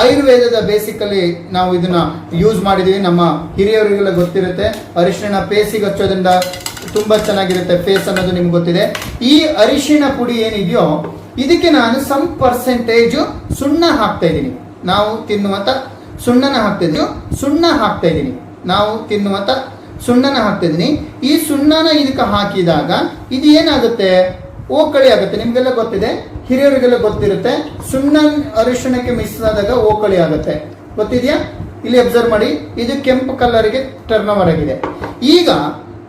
S1: ಆಯುರ್ವೇದದ ಬೇಸಿಕಲಿ ನಾವು ಇದನ್ನ ಯೂಸ್ ಮಾಡಿದೀವಿ. ನಮ್ಮ ಹಿರಿಯರಿಗೆಲ್ಲ ಗೊತ್ತಿರುತ್ತೆ. ಅರಿಶಿಣ ಪೇಸಿಗೆ ಹಚ್ಚೋದ್ರಿಂದ ತುಂಬಾ ಚೆನ್ನಾಗಿರುತ್ತೆ ಫೇಸ್ ಅನ್ನೋದು ನಿಮ್ಗೆ ಗೊತ್ತಿದೆ. ಈ ಅರಿಶಿಣ ಪುಡಿ ಏನಿದೆಯೋ, ಇದಕ್ಕೆ ನಾನು ಸಮ್ ಪರ್ಸೆಂಟೇಜು ಸುಣ್ಣ ಹಾಕ್ತಾ ಇದ್ದೀನಿ. ನಾವು ತಿನ್ನುವಂತ ಸುಣ್ಣನ ಹಾಕ್ತಾ ಇದ್ದೀವಿ. ಸುಣ್ಣ ಹಾಕ್ತಾ ಇದ್ದೀನಿ. ನಾವು ತಿನ್ನುವಂತ ಸುಣ್ಣನ ಹಾಕ್ತಾ ಇದ್ದೀನಿ. ಈ ಸುಣ್ಣನ ಇದಕ್ಕೆ ಹಾಕಿದಾಗ ಇದು ಏನಾಗುತ್ತೆ? ಓಕಳಿ ಆಗುತ್ತೆ. ನಿಮ್ಗೆಲ್ಲ ಗೊತ್ತಿದೆ? ಹಿರಿಯರಿಗೆಲ್ಲ ಗೊತ್ತಿರುತ್ತೆ. ಸುಣ್ಣ ಅರಿಶಿಣಕ್ಕೆ ಮಿಸ್ ಆದಾಗ ಓಕಳಿ ಆಗುತ್ತೆ. ಗೊತ್ತಿದೆಯಾ? ಇಲ್ಲಿ ಅಬ್ಸರ್ವ್ ಮಾಡಿ. ಇದು ಕೆಂಪು ಕಲರ್ಗೆ ಟರ್ನ್ ಆಗಿದೆ. ಈಗ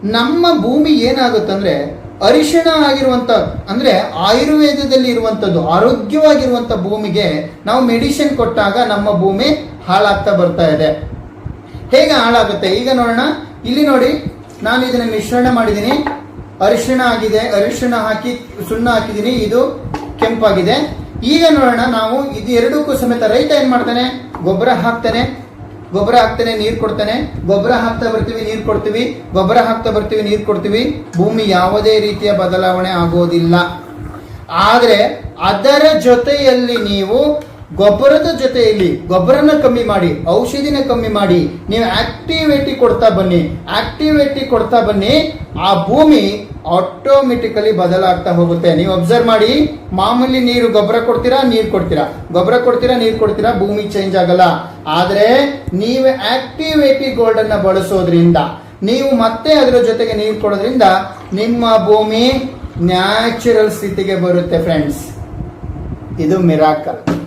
S1: ನಮ್ಮ ಭೂಮಿ ಏನಾಗುತ್ತಂದ್ರೆ, ಅರಿಶಿಣ ಆಗಿರುವಂತ, ಅಂದ್ರೆ ಆಯುರ್ವೇದದಲ್ಲಿ ಇರುವಂತದ್ದು, ಆರೋಗ್ಯವಾಗಿರುವಂತ ಭೂಮಿಗೆ ನಾವು ಮೆಡಿಸಿನ್ ಕೊಟ್ಟಾಗ ನಮ್ಮ ಭೂಮಿ ಹಾಳಾಗ್ತಾ ಬರ್ತಾ ಇದೆ. ಹೇಗೆ ಹಾಳಾಗುತ್ತೆ? ಈಗ ನೋಡೋಣ. ಇಲ್ಲಿ ನೋಡಿ ನಾನು ಇದನ್ನ ಮಿಶ್ರಣ ಮಾಡಿದ್ದೀನಿ. ಅರಿಶಿಣ ಆಗಿದೆ, ಅರಿಶಿಣ ಹಾಕಿ, ಸುಣ್ಣ ಹಾಕಿದ್ದೀನಿ, ಇದು ಕೆಂಪಾಗಿದೆ. ಈಗ ನೋಡೋಣ ನಾವು ಇದು ಎರಡಕ್ಕೂ ಸಮೇತ ರೈತ ಏನ್ ಮಾಡ್ತಾನೆ? ಗೊಬ್ಬರ ಹಾಕ್ತಾನೆ. ಗೊಬ್ಬರ ಹಾಕ್ತಾನೆ, ನೀರು ಕೊಡ್ತಾನೆ. ಗೊಬ್ಬರ ಹಾಕ್ತಾ ಬರ್ತೀವಿ, ನೀರು ಕೊಡ್ತೀವಿ. ಗೊಬ್ಬರ ಹಾಕ್ತಾ ಬರ್ತೀವಿ, ನೀರು ಕೊಡ್ತೀವಿ. ಭೂಮಿ ಯಾವುದೇ ರೀತಿಯ ಬದಲಾವಣೆ ಆಗೋದಿಲ್ಲ. ಆದ್ರೆ ಅದರ ಜೊತೆಯಲ್ಲಿ ನೀವು ಗೊಬ್ಬರದ ಜೊತೆಯಲ್ಲಿ ಗೊಬ್ಬರನ ಕಮ್ಮಿ ಮಾಡಿ, ಔಷಧಿನ ಕಮ್ಮಿ ಮಾಡಿ, ನೀವು ಆಕ್ಟಿವಿಟಿ ಕೊಡ್ತಾ ಬನ್ನಿ, ಆಕ್ಟಿವಿಟಿ ಕೊಡ್ತಾ ಬನ್ನಿ, ಆ ಭೂಮಿ ಆಟೋಮೆಟಿಕಲಿ ಬದಲಾಗ್ತಾ ಹೋಗುತ್ತೆ. ನೀವು ಅಬ್ಸರ್ವ್ ಮಾಡಿ, ಮಾಮೂಲಿ ನೀರು ಗೊಬ್ಬರ ಕೊಡ್ತೀರಾ, ನೀರು ಕೊಡ್ತೀರಾ? ಗೊಬ್ಬರ ಕೊಡ್ತೀರಾ, ನೀರು ಕೊಡ್ತೀರಾ? ಭೂಮಿ ಚೇಂಜ್ ಆಗಲ್ಲ. ಆದರೆ, ನೀವು ಆಕ್ಟಿವೇಟಿ ಗೋಲ್ಡ್ ಅನ್ನ ಬಳಸೋದ್ರಿಂದ, ನೀವು ಮತ್ತೆ ಅದರ ಜೊತೆಗೆ ನೀರು ಕೊಡೋದ್ರಿಂದ, ನಿಮ್ಮ ಭೂಮಿ ನ್ಯಾಚುರಲ್ ಸ್ಥಿತಿಗೆ ಬರುತ್ತೆ ಫ್ರೆಂಡ್ಸ್ ಇದು ಮಿರಾಕಲ್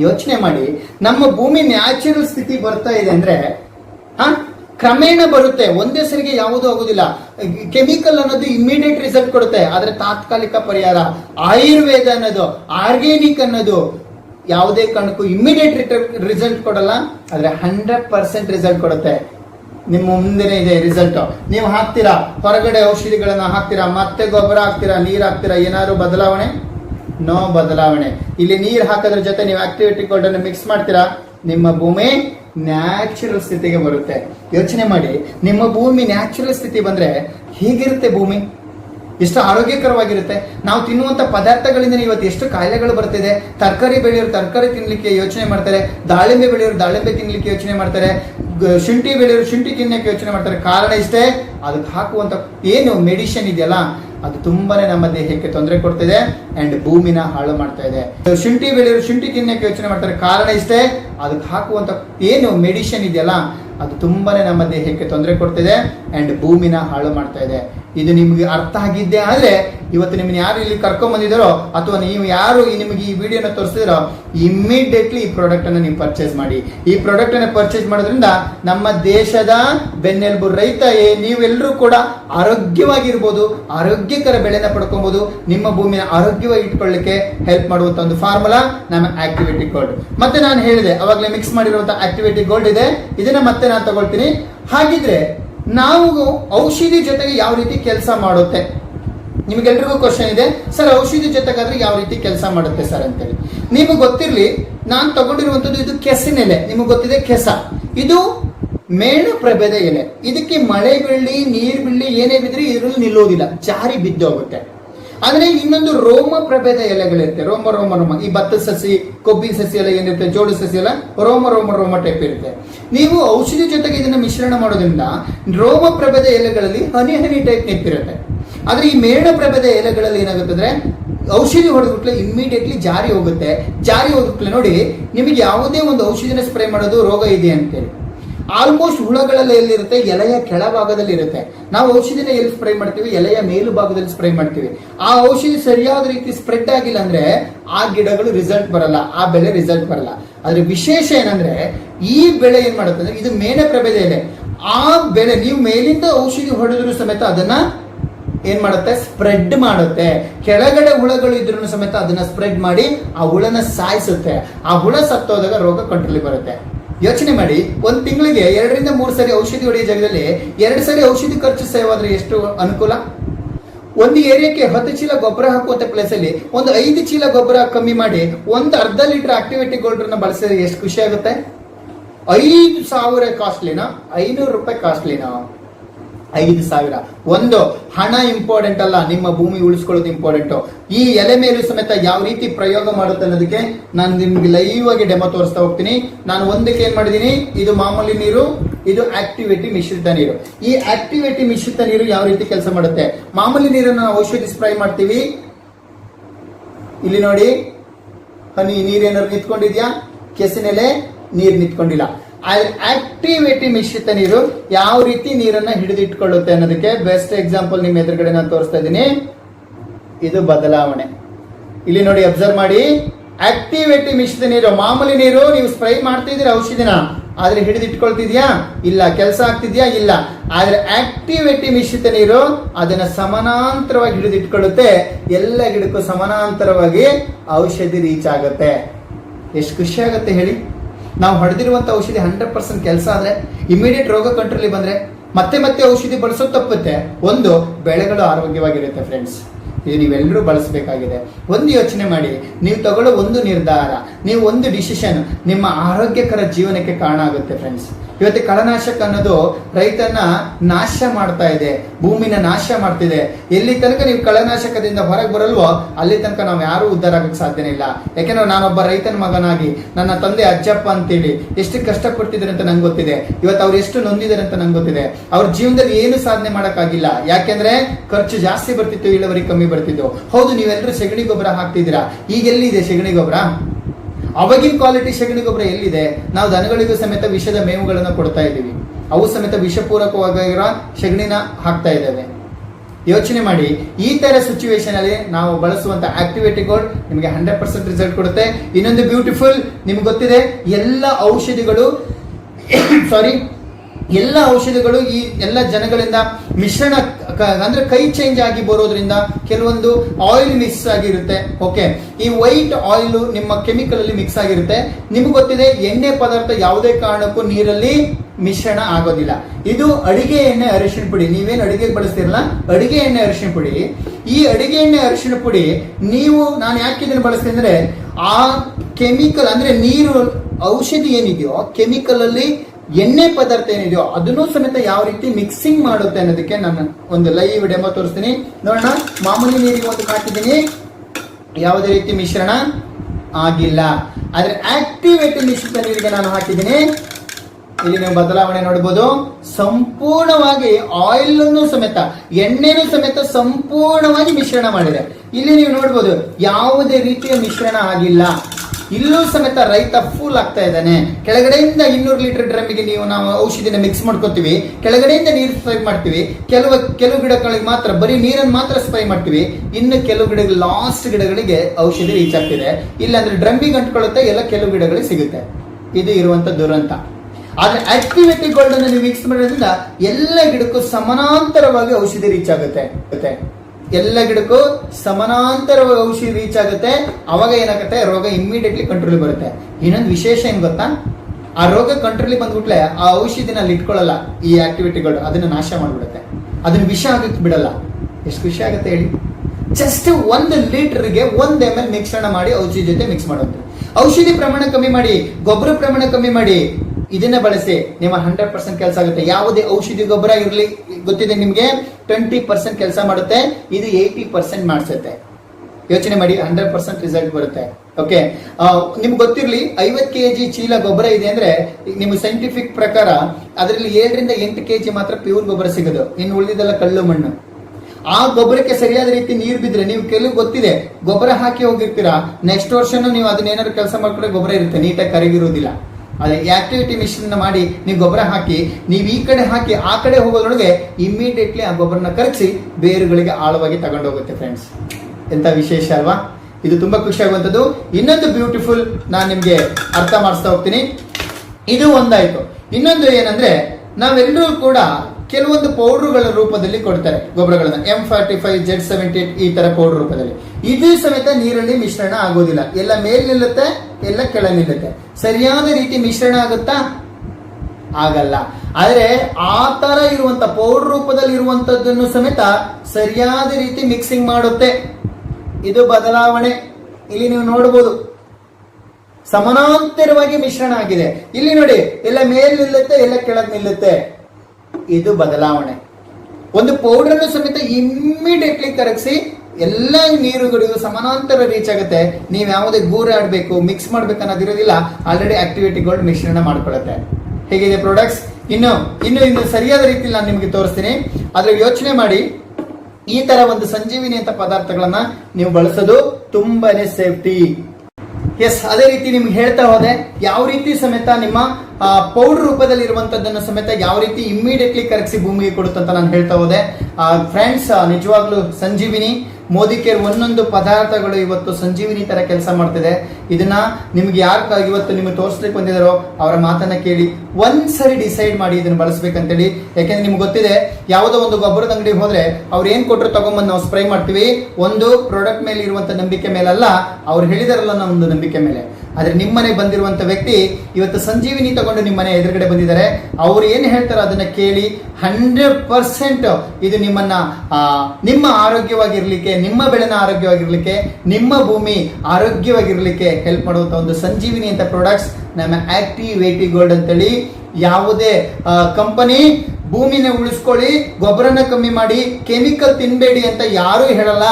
S1: ಯೋಚನೆ ಮಾಡಿ, ನಮ್ಮ ಭೂಮಿ ನ್ಯಾಚುರಲ್ ಸ್ಥಿತಿ ಬರ್ತಾ ಇದೆ ಅಂದ್ರೆ, ಹ? ಕ್ರಮೇಣ ಬರುತ್ತೆ. ಒಂದೇ ಸರಿಗೆ ಯಾವುದೂ ಆಗುದಿಲ್ಲ. ಕೆಮಿಕಲ್ ಅನ್ನೋದು ಇಮಿಡಿಯೇಟ್ ರಿಸಲ್ಟ್ ಕೊಡುತ್ತೆ. ಆದ್ರೆ ತಾತ್ಕಾಲಿಕ ಪರಿಹಾರ ಆಯುರ್ವೇದ ಅನ್ನೋದು, ಆರ್ಗ್ಯಾನಿಕ್ ಅನ್ನೋದು ಯಾವುದೇ ಕಾರಣಕ್ಕೂ ಇಮಿಡಿಯೇಟ್ ರಿಸಲ್ಟ್ ಕೊಡಲ್ಲ. ಆದ್ರೆ ಹಂಡ್ರೆಡ್ ಪರ್ಸೆಂಟ್ ರಿಸಲ್ಟ್ ಕೊಡುತ್ತೆ. ನಿಮ್ಮ ಮುಂದೆನೇ ಇದೆ ರಿಸಲ್ಟ್ ನೀವು ಹಾಕ್ತೀರಾ? ಹೊರಗಡೆ ಔಷಧಿಗಳನ್ನ ಹಾಕ್ತೀರಾ? ಮತ್ತೆ ಗೊಬ್ಬರ ಹಾಕ್ತೀರಾ? ನೀರು ಹಾಕ್ತೀರಾ? ಏನಾದ್ರು ಬದಲಾವಣೆ? ನೋ ಬದಲಾವಣೆ. ಇಲ್ಲಿ ನೀರು ಹಾಕೋದ್ರ ಜೊತೆ ನೀವು ಆಕ್ಟಿವಿಟಿ ಕೋಲ್ಡ್ ಮಿಕ್ಸ್ ಮಾಡ್ತೀರಾ? ನಿಮ್ಮ ಭೂಮಿ ನ್ಯಾಚುರಲ್ ಸ್ಥಿತಿಗೆ ಬರುತ್ತೆ. ಯೋಚನೆ ಮಾಡಿ. ನಿಮ್ಮ ಭೂಮಿ ನ್ಯಾಚುರಲ್ ಸ್ಥಿತಿ ಬಂದ್ರೆ ಹೀಗಿರುತ್ತೆ ಭೂಮಿ. ಎಷ್ಟು ಆರೋಗ್ಯಕರವಾಗಿರುತ್ತೆ. ನಾವು ತಿನ್ನುವಂತ ಪದಾರ್ಥಗಳಿಂದ ಇವತ್ತು ಎಷ್ಟು ಕಾಯಿಲೆಗಳು ಬರ್ತಿದೆ. ತರಕಾರಿ ಬೆಳೆಯೋರು ತರಕಾರಿ ತಿನ್ನಲಿಕ್ಕೆ ಯೋಚನೆ ಮಾಡ್ತಾರೆ. ದಾಳಿಂಬೆ ಬೆಳೆಯೋರು ದಾಳಿಂಬೆ ತಿನ್ನಲಿಕ್ಕೆ ಯೋಚನೆ ಮಾಡ್ತಾರೆ. ಶುಂಠಿ ಬೆಳೆಯೋರು ಶುಂಠಿ ತಿನ್ನಕ್ಕೆ ಯೋಚನೆ ಮಾಡ್ತಾರೆ. ಕಾರಣ ಇಷ್ಟೇ, ಅದಕ್ಕೆ ಹಾಕುವಂತ ಏನು ಮೆಡಿಷನ್ ಇದೆಯಲ್ಲ ಅದು ತುಂಬಾನೇ ನಮ್ಮ ದೇಹಕ್ಕೆ ತೊಂದರೆ ಕೊಡ್ತಿದೆ ಅಂಡ್ ಭೂಮಿನ ಹಾಳು ಮಾಡ್ತಾ ಇದೆ. ಶುಂಠಿ ಬೆಳೆಯೋರು ಶುಂಠಿ ತಿನ್ನಕ್ಕೆ ಯೋಚನೆ ಮಾಡ್ತಾರೆ. ಕಾರಣ ಇಷ್ಟೇ, ಅದಕ್ಕೆ ಹಾಕುವಂತ ಏನು ಮೆಡಿಸಿನ್ ಇದೆಯಲ್ಲ, ಅದು ತುಂಬಾನೇ ನಮ್ಮ ದೇಹಕ್ಕೆ ತೊಂದರೆ ಕೊಡ್ತಿದೆ ಅಂಡ್ ಭೂಮಿನ ಹಾಳು ಮಾಡ್ತಾ ಇದೆ. ಇದು ನಿಮಗೆ ಅರ್ಥ ಆಗಿದ್ದೆ ಆದರೆ ಇವತ್ತು ನಿಮ್ಮನ್ನ ಯಾರು ಇಲ್ಲಿ ಕರ್ಕೊಂಡ್ ಬಂದಿದ್ದಾರೋ ಅಥವಾ ನೀವು ಯಾರು ನಿಮಗೆ ಈ ವಿಡಿಯೋನ ತೋರಿಸಿದಿರೋ ಇಮ್ಮಿಡಿಯೇಟ್ಲಿ ಈ ಪ್ರಾಡಕ್ಟನ್ನು ನೀವು ಪರ್ಚೇಸ್ ಮಾಡಿ. ಈ ಪ್ರಾಡಕ್ಟನ್ನು ಪರ್ಚೇಸ್ ಮಾಡೋದ್ರಿಂದ ನಮ್ಮ ದೇಶದ ಬೆನ್ನೆಲುಬು ರೈತ, ಏ- ನೀವೆಲ್ಲರೂ ಕೂಡ ಆರೋಗ್ಯವಾಗಿರ್ಬೋದು, ಆರೋಗ್ಯಕರ ಬೆಳೆನ ಪಡ್ಕೊಬೋದು, ನಿಮ್ಮ ಭೂಮಿಯ ಆರೋಗ್ಯವಾಗಿ ಇಟ್ಕೊಳ್ಳಿಕ್ಕೆ ಹೆಲ್ಪ್ ಮಾಡುವಂತ ಒಂದು ಫಾರ್ಮುಲಾ ನಮ್ಮ ಆಕ್ಟಿವಿಟಿ ಗೋಲ್ಡ್ ಮತ್ತೆ ನಾನು ಹೇಳಿದೆ, ಅವಾಗಲೇ ಮಿಕ್ಸ್ ಮಾಡಿರುವಂಥ ಆಕ್ಟಿವಿಟಿ ಗೋಲ್ಡ್ ಇದೆ. ಇದನ್ನ ಮತ್ತೆ ನಾನು ತಗೊಳ್ತೀನಿ. ಹಾಗಿದ್ರೆ ನಾವು ಔಷಧಿ ಜೊತೆಗೆ ಯಾವ ರೀತಿ ಕೆಲಸ ಮಾಡುತ್ತೆ? ನಿಮಗೆಲ್ರಿಗೂ ಕ್ವಶನ್ ಇದೆ. ಸರ್, ಔಷಧಿ ಜೊತೆಗಾದ್ರೆ ಯಾವ ರೀತಿ ಕೆಲಸ ಮಾಡುತ್ತೆ ಸರ್ ಅಂತೇಳಿ. ನಿಮಗೆ ಗೊತ್ತಿರಲಿ, ನಾನು ತಗೊಂಡಿರುವಂತದ್ದು ಇದು ಕೆಸಿನ ಎಲೆ. ನಿಮಗೆ ಗೊತ್ತಿದೆ ಕೆಸ. ಇದು ಮೇಣ ಪ್ರಭೇದ ಎಲೆ. ಇದಕ್ಕೆ ಮಳೆ ಬೀಳಲಿ, ನೀರು ಬೀಳಲಿ, ಏನೇ ಬಿದ್ದರೆ ಇದ್ರಲ್ಲಿ ನಿಲ್ಲೋದಿಲ್ಲ. ಜಾರಿ ಬಿದ್ದೋಗುತ್ತೆ. ಆದ್ರೆ ಇನ್ನೊಂದು ರೋಮ ಪ್ರಭೇದ ಎಲೆಗಳಿರುತ್ತೆ. ರೋಮ ರೋಮ ರೋಮ. ಈ ಭತ್ತದ ಸಸಿ ಕೊಬ್ಬಿ ಸಸಿ ಎಲ್ಲ ಏನಿರುತ್ತೆ? ಜೋಳ ಸಸಿ ಎಲ್ಲ ರೋಮ ರೋಮ ರೋಮ ಟೈಪ್ ಇರುತ್ತೆ. ನೀವು ಔಷಧಿ ಜೊತೆಗೆ ಇದನ್ನ ಮಿಶ್ರಣ ಮಾಡೋದ್ರಿಂದ ರೋಮ ಪ್ರಭೇದ ಎಲೆಗಳಲ್ಲಿ ಹನಿ ಹನಿ ಟೈಪ್ ನೆಪ್ಪಿರುತ್ತೆ ಆದ್ರೆ ಈ ಮೇಣ ಪ್ರಭೇದ ಎಲೆಗಳಲ್ಲಿ ಏನಾಗುತ್ತೆ ಅಂದ್ರೆ ಔಷಧಿ ಹೊಡೆದ್ಬಿಟ್ಲೆ ಇಮ್ಮಿಡಿಯೇಟ್ಲಿ ಜಾರಿ ಹೋಗುತ್ತೆ. ಜಾರಿ ಹೋದ್ಬಿಟ್ಲೆ ನೋಡಿ, ನಿಮಗೆ ಯಾವುದೇ ಒಂದು ಔಷಧಿನ ಸ್ಪ್ರೇ ಮಾಡೋದು ರೋಗ ಇದೆ ಅಂತೇಳಿ ಆಲ್ಮೋಸ್ಟ್ ಹುಳಗಳೆಲ್ಲ ಎಲ್ಲಿರುತ್ತೆ? ಎಲೆಯ ಕೆಳಭಾಗದಲ್ಲಿ ಇರುತ್ತೆ ನಾವು ಔಷಧಿನ ಎಲ್ಲಿ ಸ್ಪ್ರೇ ಮಾಡ್ತೀವಿ? ಎಲೆಯ ಮೇಲು ಭಾಗದಲ್ಲಿ ಸ್ಪ್ರೇ ಮಾಡ್ತೀವಿ. ಆ ಔಷಧಿ ಸರಿಯಾದ ರೀತಿ ಸ್ಪ್ರೆಡ್ ಆಗಿಲ್ಲ ಅಂದ್ರೆ ಆ ಗಿಡಗಳು ರಿಸಲ್ಟ್ ಬರಲ್ಲ, ಆ ಬೆಳೆ ರಿಸಲ್ಟ್ ಬರಲ್ಲ. ಆದ್ರೆ ವಿಶೇಷ ಏನಂದ್ರೆ, ಈ ಬೆಳೆ ಏನ್ ಮಾಡುತ್ತೆ ಅಂದ್ರೆ, ಇದು ಮೇನೆ ಪ್ರಭೇದ ಎಲೆ. ಆ ಬೆಳೆ, ನೀವು ಮೇಲಿಂದ ಔಷಧಿ ಹೊಡೆದ್ರು ಸಮೇತ ಅದನ್ನ ಏನ್ ಮಾಡುತ್ತೆ? ಸ್ಪ್ರೆಡ್ ಮಾಡುತ್ತೆ. ಕೆಳಗಡೆ ಹುಳಗಳು ಇದ್ರೂ ಸಮೇತ ಅದನ್ನ ಸ್ಪ್ರೆಡ್ ಮಾಡಿ ಆ ಹುಳನ ಸಾಯಿಸುತ್ತೆ. ಆ ಹುಳ ಸತ್ತೋದಾಗ ರೋಗ ಕಂಟ್ರೋಲ್ ಬರುತ್ತೆ. ಯೋಚನೆ ಮಾಡಿ, ಒಂದು ತಿಂಗಳಿಗೆ ಎರಡರಿಂದ ಮೂರು ಸರಿ ಔಷಧಿ ಹೊಡೆಯೋ ಜಾಗದಲ್ಲಿ ಎರಡು ಸರಿ ಔಷಧಿ ಖರ್ಚು ಸೇವ್ ಆದ್ರೆ ಎಷ್ಟು ಅನುಕೂಲ? ಒಂದು ಏರಿಯಾಕ್ಕೆ ಹತ್ತು ಚೀಲ ಗೊಬ್ಬರ ಹಾಕುವಂಥ ಪ್ಲೇಸ್ ಅಲ್ಲಿ ಒಂದು ಐದು ಚೀಲ ಗೊಬ್ಬರ ಕಮ್ಮಿ ಮಾಡಿ ಒಂದು ಅರ್ಧ ಲೀಟರ್ ಆಕ್ಟಿವಿಟಿ ಗೋಲ್ಡ್ರನ್ನ ಬಳಸಿದ್ರೆ ಎಷ್ಟು ಖುಷಿ ಆಗುತ್ತೆ? ಐದು ಸಾವಿರ ಕಾಸ್ಟ್ಲಿನಾ ಐನೂರು ರೂಪಾಯಿ ಕಾಸ್ಟ್ಲಿನಾ ಐದು ಸಾವಿರ. ಒಂದು, ಹಣ ಇಂಪಾರ್ಟೆಂಟ್ ಅಲ್ಲ, ನಿಮ್ಮ ಭೂಮಿ ಉಳಿಸ್ಕೊಳ್ಳೋದು ಇಂಪಾರ್ಟೆಂಟ್ ಈ ಎಲೆ ಮೇಲು ಸಮೇತ ಯಾವ ರೀತಿ ಪ್ರಯೋಗ ಮಾಡುತ್ತೆ ಅನ್ನೋದಕ್ಕೆ ನಾನು ನಿಮ್ಗೆ ಲೈವ್ ಆಗಿ ಡೆಮೋ ತೋರಿಸ್ತಾ ಹೋಗ್ತೀನಿ. ನಾನು ಒಂದಕ್ಕೆ ಏನ್ ಮಾಡಿದೀನಿ ಇದು ಮಾಮೂಲಿ ನೀರು, ಇದು ಆಕ್ಟಿವಿಟಿ ಮಿಶ್ರಿತ ನೀರು. ಈ ಆಕ್ಟಿವಿಟಿ ಮಿಶ್ರಿತ ನೀರು ಯಾವ ರೀತಿ ಕೆಲಸ ಮಾಡುತ್ತೆ? ಮಾಮೂಲಿ ನೀರನ್ನು ಔಷಧಿ ಸ್ಪ್ರೈ ಮಾಡ್ತೀವಿ. ಇಲ್ಲಿ ನೋಡಿ. ಹನಿ ನೀರೇನಾದ್ರು ನಿಂತ್ಕೊಂಡಿದ್ಯಾ? ಕೆಸಿನೆಲೆ ನೀರು ನಿಂತ್ಕೊಂಡಿಲ್ಲ. ಆಕ್ಟಿವಿಟಿ ಮಿಶ್ರಿತ ನೀರು ಯಾವ ರೀತಿ ನೀರನ್ನ ಹಿಡಿದಿಟ್ಕೊಳ್ಳುತ್ತೆ ಅನ್ನೋದಕ್ಕೆ ಬೆಸ್ಟ್ ಎಕ್ಸಾಂಪಲ್ ನಿಮ್ಮ ಎದುರುಗಡೆ ನಾನು ತೋರಿಸ್ತಾ ಇದ್ದೀನಿ. ಇದು ಬದಲಾವಣೆ. ಇಲ್ಲಿ ನೋಡಿ ಅಬ್ಸರ್ವ್ ಮಾಡಿ. ಆಕ್ಟಿವಿಟಿ ಮಿಶ್ರಿತ ನೀರು, ಮಾಮೂಲಿ ನೀರು ನೀವು ಸ್ಪ್ರೈ ಮಾಡ್ತಾ ಇದ್ರೆ ಔಷಧಿನ, ಆದ್ರೆ ಹಿಡಿದಿಟ್ಕೊಳ್ತಿದ್ಯಾ? ಇಲ್ಲ. ಕೆಲಸ ಆಗ್ತಿದ್ಯಾ? ಇಲ್ಲ. ಆದ್ರೆ ಆಕ್ಟಿವಿಟಿ ಮಿಶ್ರಿತ ನೀರು ಅದನ್ನ ಸಮಾನಾಂತರವಾಗಿ ಹಿಡಿದಿಟ್ಕೊಳ್ಳುತ್ತೆ. ಎಲ್ಲ ಗಿಡಕ್ಕೂ ಸಮಾನಾಂತರವಾಗಿ ಔಷಧಿ ರೀಚ್ ಆಗುತ್ತೆ. ಎಷ್ಟು ಖುಷಿ ಆಗುತ್ತೆ ಹೇಳಿ. ನಾವು ಹೊಡೆದಿರುವಂಥ ಔಷಧಿ ಹಂಡ್ರೆಡ್ ಪರ್ಸೆಂಟ್ ಕೆಲಸ ಆದರೆ ಇಮಿಡಿಯೇಟ್ ರೋಗ ಕಂಟ್ರೋಲ್ ಬಂದ್ರೆ ಮತ್ತೆ ಮತ್ತೆ ಔಷಧಿ ಬಳಸೋದು ತಪ್ಪುತ್ತೆ. ಒಂದು, ಬೆಳೆಗಳು ಆರೋಗ್ಯವಾಗಿರುತ್ತೆ ಫ್ರೆಂಡ್ಸ್ ಇದು ನೀವೆಲ್ಲರೂ ಬಳಸಬೇಕಾಗಿದೆ. ಒಂದು ಯೋಚನೆ ಮಾಡಿ. ನೀವು ತಗೊಳ್ಳೋ ಒಂದು ನಿರ್ಧಾರ, ನೀವು ಒಂದು ಡಿಸಿಷನ್ ನಿಮ್ಮ ಆರೋಗ್ಯಕರ ಜೀವನಕ್ಕೆ ಕಾರಣ ಆಗುತ್ತೆ ಫ್ರೆಂಡ್ಸ್ ಇವತ್ತು ಕಳನಾಶಕ ಅನ್ನೋದು ರೈತನ ನಾಶ ಮಾಡ್ತಾ ಇದೆ, ಭೂಮಿನ ನಾಶ ಮಾಡ್ತಿದೆ. ಎಲ್ಲಿ ತನಕ ನೀವು ಕಳನಾಶಕದಿಂದ ಹೊರಗೆ ಬರಲ್ವೋ, ಅಲ್ಲಿ ತನಕ ನಾವು ಯಾರು ಉದ್ಧಾರ ಆಗಕ್ಕೆ ಸಾಧ್ಯನೇ ಇಲ್ಲ. ಯಾಕೆಂದ್ರೆ ನಾನೊಬ್ಬ ರೈತನ ಮಗನಾಗಿ, ನನ್ನ ತಂದೆ ಅಜ್ಜಪ್ಪ ಅಂತೇಳಿ, ಎಷ್ಟು ಕಷ್ಟಪಟ್ಟಿದ್ದಾರೆ ಅಂತ ನಂಗೆ ಗೊತ್ತಿದೆ. ಇವತ್ತು ಅವ್ರು ಎಷ್ಟು ನೊಂದಿದ್ದಾರೆ ಅಂತ ನಂಗೆ ಗೊತ್ತಿದೆ. ಅವ್ರ ಜೀವನದಲ್ಲಿ ಏನು ಸಾಧನೆ ಮಾಡೋಕ್ಕಾಗಿಲ್ಲ. ಯಾಕೆಂದ್ರೆ ಖರ್ಚು ಜಾಸ್ತಿ ಬರ್ತಿತ್ತು, ಇಳುವರಿ ಕಮ್ಮಿ ಬರ್ತಿತ್ತು. ಹೌದು ನೀವೆಲ್ಲರೂ ಸೆಗಣಿ ಗೊಬ್ಬರ ಹಾಕ್ತಿದ್ದೀರಾ? ಈಗೆಲ್ಲಿದೆ ಸೆಗಣಿ ಗೊಬ್ಬರ? ಅವಾಗಿನ ಕ್ವಾಲಿಟಿ ಸೆಗಣಿ ಗೊಬ್ಬರ ಎಲ್ಲಿದೆ? ನಾವು ದನಗಳಿಗೂ ಸಮೇತ ವಿಷದ ಮೇವುಗಳನ್ನು ಕೊಡ್ತಾ ಇದ್ದೀವಿ. ಅವು ಸಮೇತ ವಿಷಪೂರಕವಾಗಿರೋ ಸೆಗಣಿನ ಹಾಕ್ತಾ ಇದ್ದೇವೆ. ಯೋಚನೆ ಮಾಡಿ, ಈ ತರ ಸಿಚುವೇಶನ್ ಅಲ್ಲಿ ನಾವು ಬಳಸುವಂತ ಆಕ್ಟಿವಿಟಿ ಗೋಲ್ಡ್ ನಿಮಗೆ ಹಂಡ್ರೆಡ್ ಪರ್ಸೆಂಟ್ ರಿಸಲ್ಟ್ ಕೊಡುತ್ತೆ. ಇನ್ನೊಂದು ಬ್ಯೂಟಿಫುಲ್ ನಿಮ್ಗೆ ಗೊತ್ತಿದೆ, ಎಲ್ಲ ಔಷಧಿಗಳು ಸಾರಿ ಎಲ್ಲ ಔಷಧಿಗಳು ಈ ಎಲ್ಲ ಜನಗಳಿಂದ ಮಿಶ್ರಣ ಅಂದ್ರೆ ಕೈ ಚೇಂಜ್ ಆಗಿ ಬರೋದ್ರಿಂದ ಕೆಲವೊಂದು ಆಯಿಲ್ ಮಿಕ್ಸ್ ಆಗಿರುತ್ತೆ. ಓಕೆ ಈ ವೈಟ್ ಆಯಿಲ್ ನಿಮ್ಮ ಕೆಮಿಕಲ್ ಅಲ್ಲಿ ಮಿಕ್ಸ್ ಆಗಿರುತ್ತೆ. ನಿಮ್ಗೆ ಗೊತ್ತಿದೆ, ಎಣ್ಣೆ ಪದಾರ್ಥ ಯಾವುದೇ ಕಾರಣಕ್ಕೂ ನೀರಲ್ಲಿ ಮಿಶ್ರಣ ಆಗೋದಿಲ್ಲ. ಇದು ಅಡಿಗೆ ಎಣ್ಣೆ ಅರಿಶಿಣ ಪುಡಿ. ನೀವೇನು ಅಡಿಗೆಗೆ ಬಳಸ್ತಿರಲ್ಲ? ಅಡಿಗೆ ಎಣ್ಣೆ ಅರಿಶಿಣ ಪುಡಿ. ಈ ಅಡಿಗೆ ಎಣ್ಣೆ ಅರಿಶಿಣ ಪುಡಿ, ನೀವು, ನಾನು ಯಾಕೆ ಇದನ್ನು ಬಳಸ್ತೀನಿ ಅಂದ್ರೆ, ಆ ಕೆಮಿಕಲ್ ಅಂದ್ರೆ ನೀರು, ಔಷಧಿ ಏನಿದೆಯೋ ಕೆಮಿಕಲ್ ಅಲ್ಲಿ ಎಣ್ಣೆ ಪದಾರ್ಥ ಏನಿದೆಯೋ ಅದನ್ನು ಸಮೇತ ಯಾವ ರೀತಿ ಮಿಕ್ಸಿಂಗ್ ಮಾಡುತ್ತೆ ಅನ್ನೋದಕ್ಕೆ ನಾನು ಒಂದು ಲೈವ್ ಡೆಮೋ ತೋರಿಸ್ತೀನಿ. ನೋಡೋಣ, ಮಾಮೂಲಿ ನೀರಿಗೆ ಒಂದು ಹಾಕಿದ್ದೀನಿ. ಯಾವುದೇ ರೀತಿ ಮಿಶ್ರಣ ಆಗಿಲ್ಲ. ಆದ್ರೆ ಆಕ್ಟಿವೇಟೆಡ್ ಮಿಶ್ರಿತ ನೀರಿಗೆ ನಾನು ಹಾಕಿದ್ದೀನಿ. ಇಲ್ಲಿ ನೀವು ಬದಲಾವಣೆ ನೋಡಬಹುದು ಸಂಪೂರ್ಣವಾಗಿ ಆಯಿಲ್ ಅನ್ನು ಸಮೇತ, ಎಣ್ಣೆನೂ ಸಮೇತ ಸಂಪೂರ್ಣವಾಗಿ ಮಿಶ್ರಣ ಮಾಡಿದೆ. ಇಲ್ಲಿ ನೀವು ನೋಡಬಹುದು ಯಾವುದೇ ರೀತಿಯ ಮಿಶ್ರಣ ಆಗಿಲ್ಲ. ಇಲ್ಲೂ ಸಮೇತ ರೈತ ಫುಲ್ ಆಗ್ತಾ ಇದ್ದಾನೆ. ಕೆಳಗಡೆಯಿಂದ ಇನ್ನೂರು ಲೀಟರ್ ಡ್ರಮ್ಮಿಗೆ ನೀವು ನಾವು ಔಷಧಿನ ಮಿಕ್ಸ್ ಮಾಡ್ಕೋತೀವಿ. ಕೆಳಗಡೆಯಿಂದ ನೀರು ಸ್ಪ್ರೈ ಮಾಡ್ತೀವಿ. ಕೆಲವು ಕೆಲವು ಗಿಡಗಳಿಗೆ ಮಾತ್ರ, ಬರೀ ನೀರನ್ನು ಮಾತ್ರ ಸ್ಪ್ರೈ ಮಾಡ್ತೀವಿ. ಇನ್ನು ಕೆಲವು ಗಿಡಗಳು ಲಾಸ್ಟ್ ಗಿಡಗಳಿಗೆ ಔಷಧಿ ರೀಚ್ ಆಗ್ತಿದೆ. ಇಲ್ಲಾಂದ್ರೆ ಡ್ರಮ್ಮಿಗೆ ಅಂಟ್ಕೊಳ್ಳುತ್ತೆ, ಎಲ್ಲ ಕೆಲವು ಗಿಡಗಳಿಗೆ ಸಿಗುತ್ತೆ. ಇದು ಇರುವಂತ ದುರಂತ. ಆದ್ರೆ ಆಕ್ಟಿವಿಟಿ ಗೋಲ್ಡ್ ಅನ್ನು ನೀವು ಮಿಕ್ಸ್ ಮಾಡೋದ್ರಿಂದ ಎಲ್ಲ ಗಿಡಕ್ಕೂ ಸಮಾನಾಂತರವಾಗಿ ಔಷಧಿ ರೀಚ್ ಆಗುತ್ತೆ. ಎಲ್ಲ ಗಿಡಕ್ಕೂ ಸಮಾನಾಂತರ ಔಷಧಿ ರೀಚ್ ಆಗುತ್ತೆ. ಅವಾಗ ಏನಾಗುತ್ತೆ? ರೋಗ ಇಮ್ಮಿಡಿಯೇಟ್ಲಿ ಕಂಟ್ರೋಲ್ ಬರುತ್ತೆ. ಇನ್ನೊಂದು ವಿಶೇಷ ಏನು ಗೊತ್ತಾ? ಆ ರೋಗ ಕಂಟ್ರೋಲ್ ಬಂದ್ಬಿಟ್ಲೆ ಆ ಔಷಧಿನ ಅಲ್ಲಿ ಇಟ್ಕೊಳ್ಳಲ್ಲ ಈ ಆಕ್ಟಿವಿಟಿಗಳು ಅದನ್ನ ನಾಶ ಮಾಡ್ಬಿಡುತ್ತೆ. ಅದನ್ನ ವಿಷ ಆಗಕ್ಕೆ ಬಿಡಲ್ಲ. ಎಷ್ಟು ಖುಷಿ ಆಗುತ್ತೆ ಹೇಳಿ. ಜಸ್ಟ್ ಒಂದು ಲೀಟರ್ಗೆ ಒಂದ್ ಎಂ ಎಲ್ ಮಿಶ್ರಣ ಮಾಡಿ ಔಷಧಿ ಜೊತೆ ಮಿಕ್ಸ್ ಮಾಡೋದು ಔಷಧಿ ಪ್ರಮಾಣ ಕಮ್ಮಿ ಮಾಡಿ, ಗೊಬ್ಬರ ಪ್ರಮಾಣ ಕಮ್ಮಿ ಮಾಡಿ ಇದನ್ನ ಬಳಸಿ ನಿಮ್ಮ ಹಂಡ್ರೆಡ್ ಪರ್ಸೆಂಟ್ ಕೆಲಸ ಆಗುತ್ತೆ. ಯಾವುದೇ ಔಷಧಿ ಗೊಬ್ಬರ ಇರಲಿ, ಗೊತ್ತಿದೆ ನಿಮಗೆ ಟ್ವೆಂಟಿ ಪರ್ಸೆಂಟ್ ಕೆಲಸ ಮಾಡುತ್ತೆ, ಇದು ಏಯ್ಟಿ ಪರ್ಸೆಂಟ್ ಮಾಡಿಸುತ್ತೆ. ಯೋಚನೆ ಮಾಡಿ ಹಂಡ್ರೆಡ್ ಪರ್ಸೆಂಟ್ ರಿಸಲ್ಟ್ ಬರುತ್ತೆ. ಓಕೆ ನಿಮ್ಗೆ ಗೊತ್ತಿರಲಿ, ಐವತ್ತು ಕೆ ಜಿ ಚೀಲ ಗೊಬ್ಬರ ಇದೆ ಅಂದ್ರೆ, ನಿಮ್ಮ ಸೈಂಟಿಫಿಕ್ ಪ್ರಕಾರ ಅದರಲ್ಲಿ ಏಳರಿಂದ ಎಂಟು ಕೆ ಜಿ ಮಾತ್ರ ಪ್ಯೂರ್ ಗೊಬ್ಬರ ಸಿಗೋದು. ಇನ್ನು ಉಳಿದಿದೆಲ್ಲ ಕಳ್ಳು ಮಣ್ಣು. ಆ ಗೊಬ್ಬರಕ್ಕೆ ಸರಿಯಾದ ರೀತಿ ನೀರು ಬಿದ್ರೆ, ನೀವು ಕೆಲವು ಗೊತ್ತಿದೆ, ಗೊಬ್ಬರ ಹಾಕಿ ಹೋಗಿರ್ತೀರಾ ನೆಕ್ಸ್ಟ್ ವರ್ಷನೂ ನೀವು ಅದನ್ನ ಏನಾದ್ರು ಕೆಲಸ ಮಾಡ್ಕೊಂಡ್ರೆ ಗೊಬ್ಬರ ಇರುತ್ತೆ, ನೀಟಾಗಿ ಕರಗಿರುವುದಿಲ್ಲ ಅದೇ ಆಕ್ಟಿವಿಟಿ ಮಿಷನ್ ಮಾಡಿ ನೀವು ಗೊಬ್ಬರ ಹಾಕಿ, ನೀವು ಈ ಕಡೆ ಹಾಕಿ, ಆ ಕಡೆ ಹೋಗೋದ್ರೊಳಗೆ ಇಮಿಡಿಯೇಟ್ಲಿ ಆ ಗೊಬ್ಬರನ ಕರಗಿಸಿ ಬೇರುಗಳಿಗೆ ಆಳವಾಗಿ ತಗೊಂಡೋಗುತ್ತೆ ಫ್ರೆಂಡ್ಸ್ ಎಂತ ವಿಶೇಷ ಅಲ್ವಾ? ಇದು ತುಂಬಾ ಖುಷಿಯಾಗುವಂಥದ್ದು ಇನ್ನೊಂದು ಬ್ಯೂಟಿಫುಲ್ ನಾನು ನಿಮಗೆ ಅರ್ಥ ಮಾಡಿಸ್ತಾ ಹೋಗ್ತೀನಿ. ಇದು ಒಂದಾಯಿತು. ಇನ್ನೊಂದು ಏನಂದ್ರೆ ನಾವೆಲ್ಲರೂ ಕೂಡ ಕೆಲವೊಂದು ಪೌಡರ್ಗಳ ರೂಪದಲ್ಲಿ ಕೊಡ್ತಾರೆ ಗೊಬ್ಬರಗಳನ್ನ. M forty five Z seventy ಈ ತರ ಪೌಡರ್ ರೂಪದಲ್ಲಿ. ಇದು ಸಮೇತ ನೀರಲ್ಲಿ ಮಿಶ್ರಣ ಆಗೋದಿಲ್ಲ. ಎಲ್ಲ ಮೇಲ್ ನಿಲ್ಲುತ್ತೆ ಎಲ್ಲ ಕೆಳ ನಿಲ್ಲುತ್ತೆ ಸರಿಯಾದ ರೀತಿ ಮಿಶ್ರಣ ಆಗುತ್ತಾ? ಆಗಲ್ಲ. ಆದರೆ ಆ ತರ ಇರುವಂತ ಪೌಡರ್ ರೂಪದಲ್ಲಿ ಇರುವಂತದ್ದನ್ನು ಸಮೇತ ಸರಿಯಾದ ರೀತಿ ಮಿಕ್ಸಿಂಗ್ ಮಾಡುತ್ತೆ. ಇದು ಬದಲಾವಣೆ. ಇಲ್ಲಿ ನೀವು ನೋಡಬಹುದು ಸಮಾನಾಂತರವಾಗಿ ಮಿಶ್ರಣ ಆಗಿದೆ. ಇಲ್ಲಿ ನೋಡಿ, ಎಲ್ಲ ಮೇಲ್ ನಿಲ್ಲುತ್ತೆ, ಎಲ್ಲ ಕೆಳಗೆ ನಿಲ್ಲುತ್ತೆ. ಇದು ಬದಲಾವಣೆ. ಒಂದು ಪೌಡರ್ ಸಮೇತ ಇಮ್ಮಿಡಿಯೇಟ್ಲಿ ಕರಗಿಸಿ ಎಲ್ಲ ನೀರುಗಳಿಗೂ ಸಮಾನಾಂತರ ರೀಚ್ ಆಗುತ್ತೆ. ನೀವು ಯಾವುದೇ ಆಡಬೇಕು ಮಿಕ್ಸ್ ಮಾಡ್ಬೇಕು ಅನ್ನೋದಿರೋದಿಲ್ಲ. ಆಲ್ರೆಡಿ ಆಕ್ಟಿವಿಟಿಗಳು ಮಿಶ್ರಣ ಮಾಡ್ಕೊಳತ್ತೆ ಹೇಗಿದೆ ಪ್ರಾಡಕ್ಟ್ಸ್ ಇನ್ನು ಇನ್ನು ಇನ್ನು ಸರಿಯಾದ ರೀತಿಯಲ್ಲಿ ನಾನು ನಿಮಗೆ ತೋರಿಸ್ತೀನಿ. ಆದ್ರೆ ಯೋಚನೆ ಮಾಡಿ. ಈ ತರ ಒಂದು ಸಂಜೀವಿನಿ ಅಂತ ಪದಾರ್ಥಗಳನ್ನ ನೀವು ಬಳಸೋದು ತುಂಬಾನೇ ಸೇಫ್ಟಿ ಎಸ್ ಅದೇ ರೀತಿ ನಿಮ್ಗೆ ಹೇಳ್ತಾ ಹೋದೆ. ಯಾವ ರೀತಿ ಸಮೇತ ನಿಮ್ಮ ಪೌಡರ್ ರೂಪದಲ್ಲಿ ಇರುವಂತದ್ದನ್ನು ಸಮೇತ ಯಾವ ರೀತಿ ಇಮ್ಮಿಡಿಯೇಟ್ಲಿ ಕರಗಿಸಿ ಭೂಮಿಗೆ ಕೊಡುತ್ತಂತ ನಾನು ಹೇಳ್ತಾ ಹೋದೆ. ಫ್ರೆಂಡ್ಸ್ ನಿಜವಾಗ್ಲೂ ಸಂಜೀವಿನಿ ಮೋದಿ ಕೇರ್ ಒಂದೊಂದು ಪದಾರ್ಥಗಳು ಇವತ್ತು ಸಂಜೀವಿನಿ ತರ ಕೆಲಸ ಮಾಡ್ತಿದೆ. ಇದನ್ನ ನಿಮ್ಗೆ ಯಾರು ಇವತ್ತು ನಿಮ್ಗೆ ತೋರಿಸ್ಲಿಕ್ಕೆ ಬಂದಿದಾರೋ ಅವರ ಮಾತನ್ನ ಕೇಳಿ ಒಂದ್ಸರಿ ಡಿಸೈಡ್ ಮಾಡಿ ಇದನ್ನ ಬಳಸ್ಬೇಕಂತೇಳಿ. ಯಾಕೆಂದ್ರೆ ನಿಮ್ಗೆ ಗೊತ್ತಿದೆ, ಯಾವುದೋ ಒಂದು ಗೊಬ್ಬರದ ಅಂಗಡಿಗೆ ಹೋದ್ರೆ ಅವ್ರು ಏನ್ ಕೊಟ್ಟರು ತಗೊಂಬಂದು ನಾವು ಸ್ಪ್ರೇ ಮಾಡ್ತೀವಿ. ಒಂದು ಪ್ರಾಡಕ್ಟ್ ಮೇಲೆ ಇರುವಂತ ನಂಬಿಕೆ ಮೇಲಲ್ಲ, ಅವ್ರು ಹೇಳಿದಾರಲ್ಲ ಅನ್ನೋ ಒಂದು ನಂಬಿಕೆ ಮೇಲೆ. ಆದ್ರೆ ನಿಮ್ಮನೆ ಬಂದಿರುವಂತ ವ್ಯಕ್ತಿ ಇವತ್ತು ಸಂಜೀವಿನಿ ತಗೊಂಡು ನಿಮ್ಮನೆ ಎದುರುಗಡೆ ಬಂದಿದ್ದಾರೆ. ಅವ್ರು ಏನು ಹೇಳ್ತಾರೋ ಅದನ್ನ ಕೇಳಿ ಹಂಡ್ರೆಡ್ ಪರ್ಸೆಂಟ್ ಇದು ನಿಮ್ಮನ್ನ ನಿಮ್ಮ ಆರೋಗ್ಯವಾಗಿರಲಿಕ್ಕೆ, ನಿಮ್ಮ ಬೆಳೆನ ಆರೋಗ್ಯವಾಗಿರಲಿಕ್ಕೆ, ನಿಮ್ಮ ಭೂಮಿ ಆರೋಗ್ಯವಾಗಿರಲಿಕ್ಕೆ ಹೆಲ್ಪ್ ಮಾಡುವಂತ ಒಂದು ಸಂಜೀವಿನಿ ಅಂತ ಪ್ರಾಡಕ್ಟ್ಸ್ ನಮ್ಮ ಆಕ್ಟಿವೇಟಿ ಗೋಲ್ಡ್ ಅಂತೇಳಿ ಯಾವುದೇ ಕಂಪನಿ ಭೂಮಿನ ಉಳಿಸ್ಕೊಳ್ಳಿ, ಗೊಬ್ಬರನ ಕಮ್ಮಿ ಮಾಡಿ ಕೆಮಿಕಲ್ ತಿನ್ನಬೇಡಿ ಅಂತ ಯಾರೂ ಹೇಳಲ್ಲ.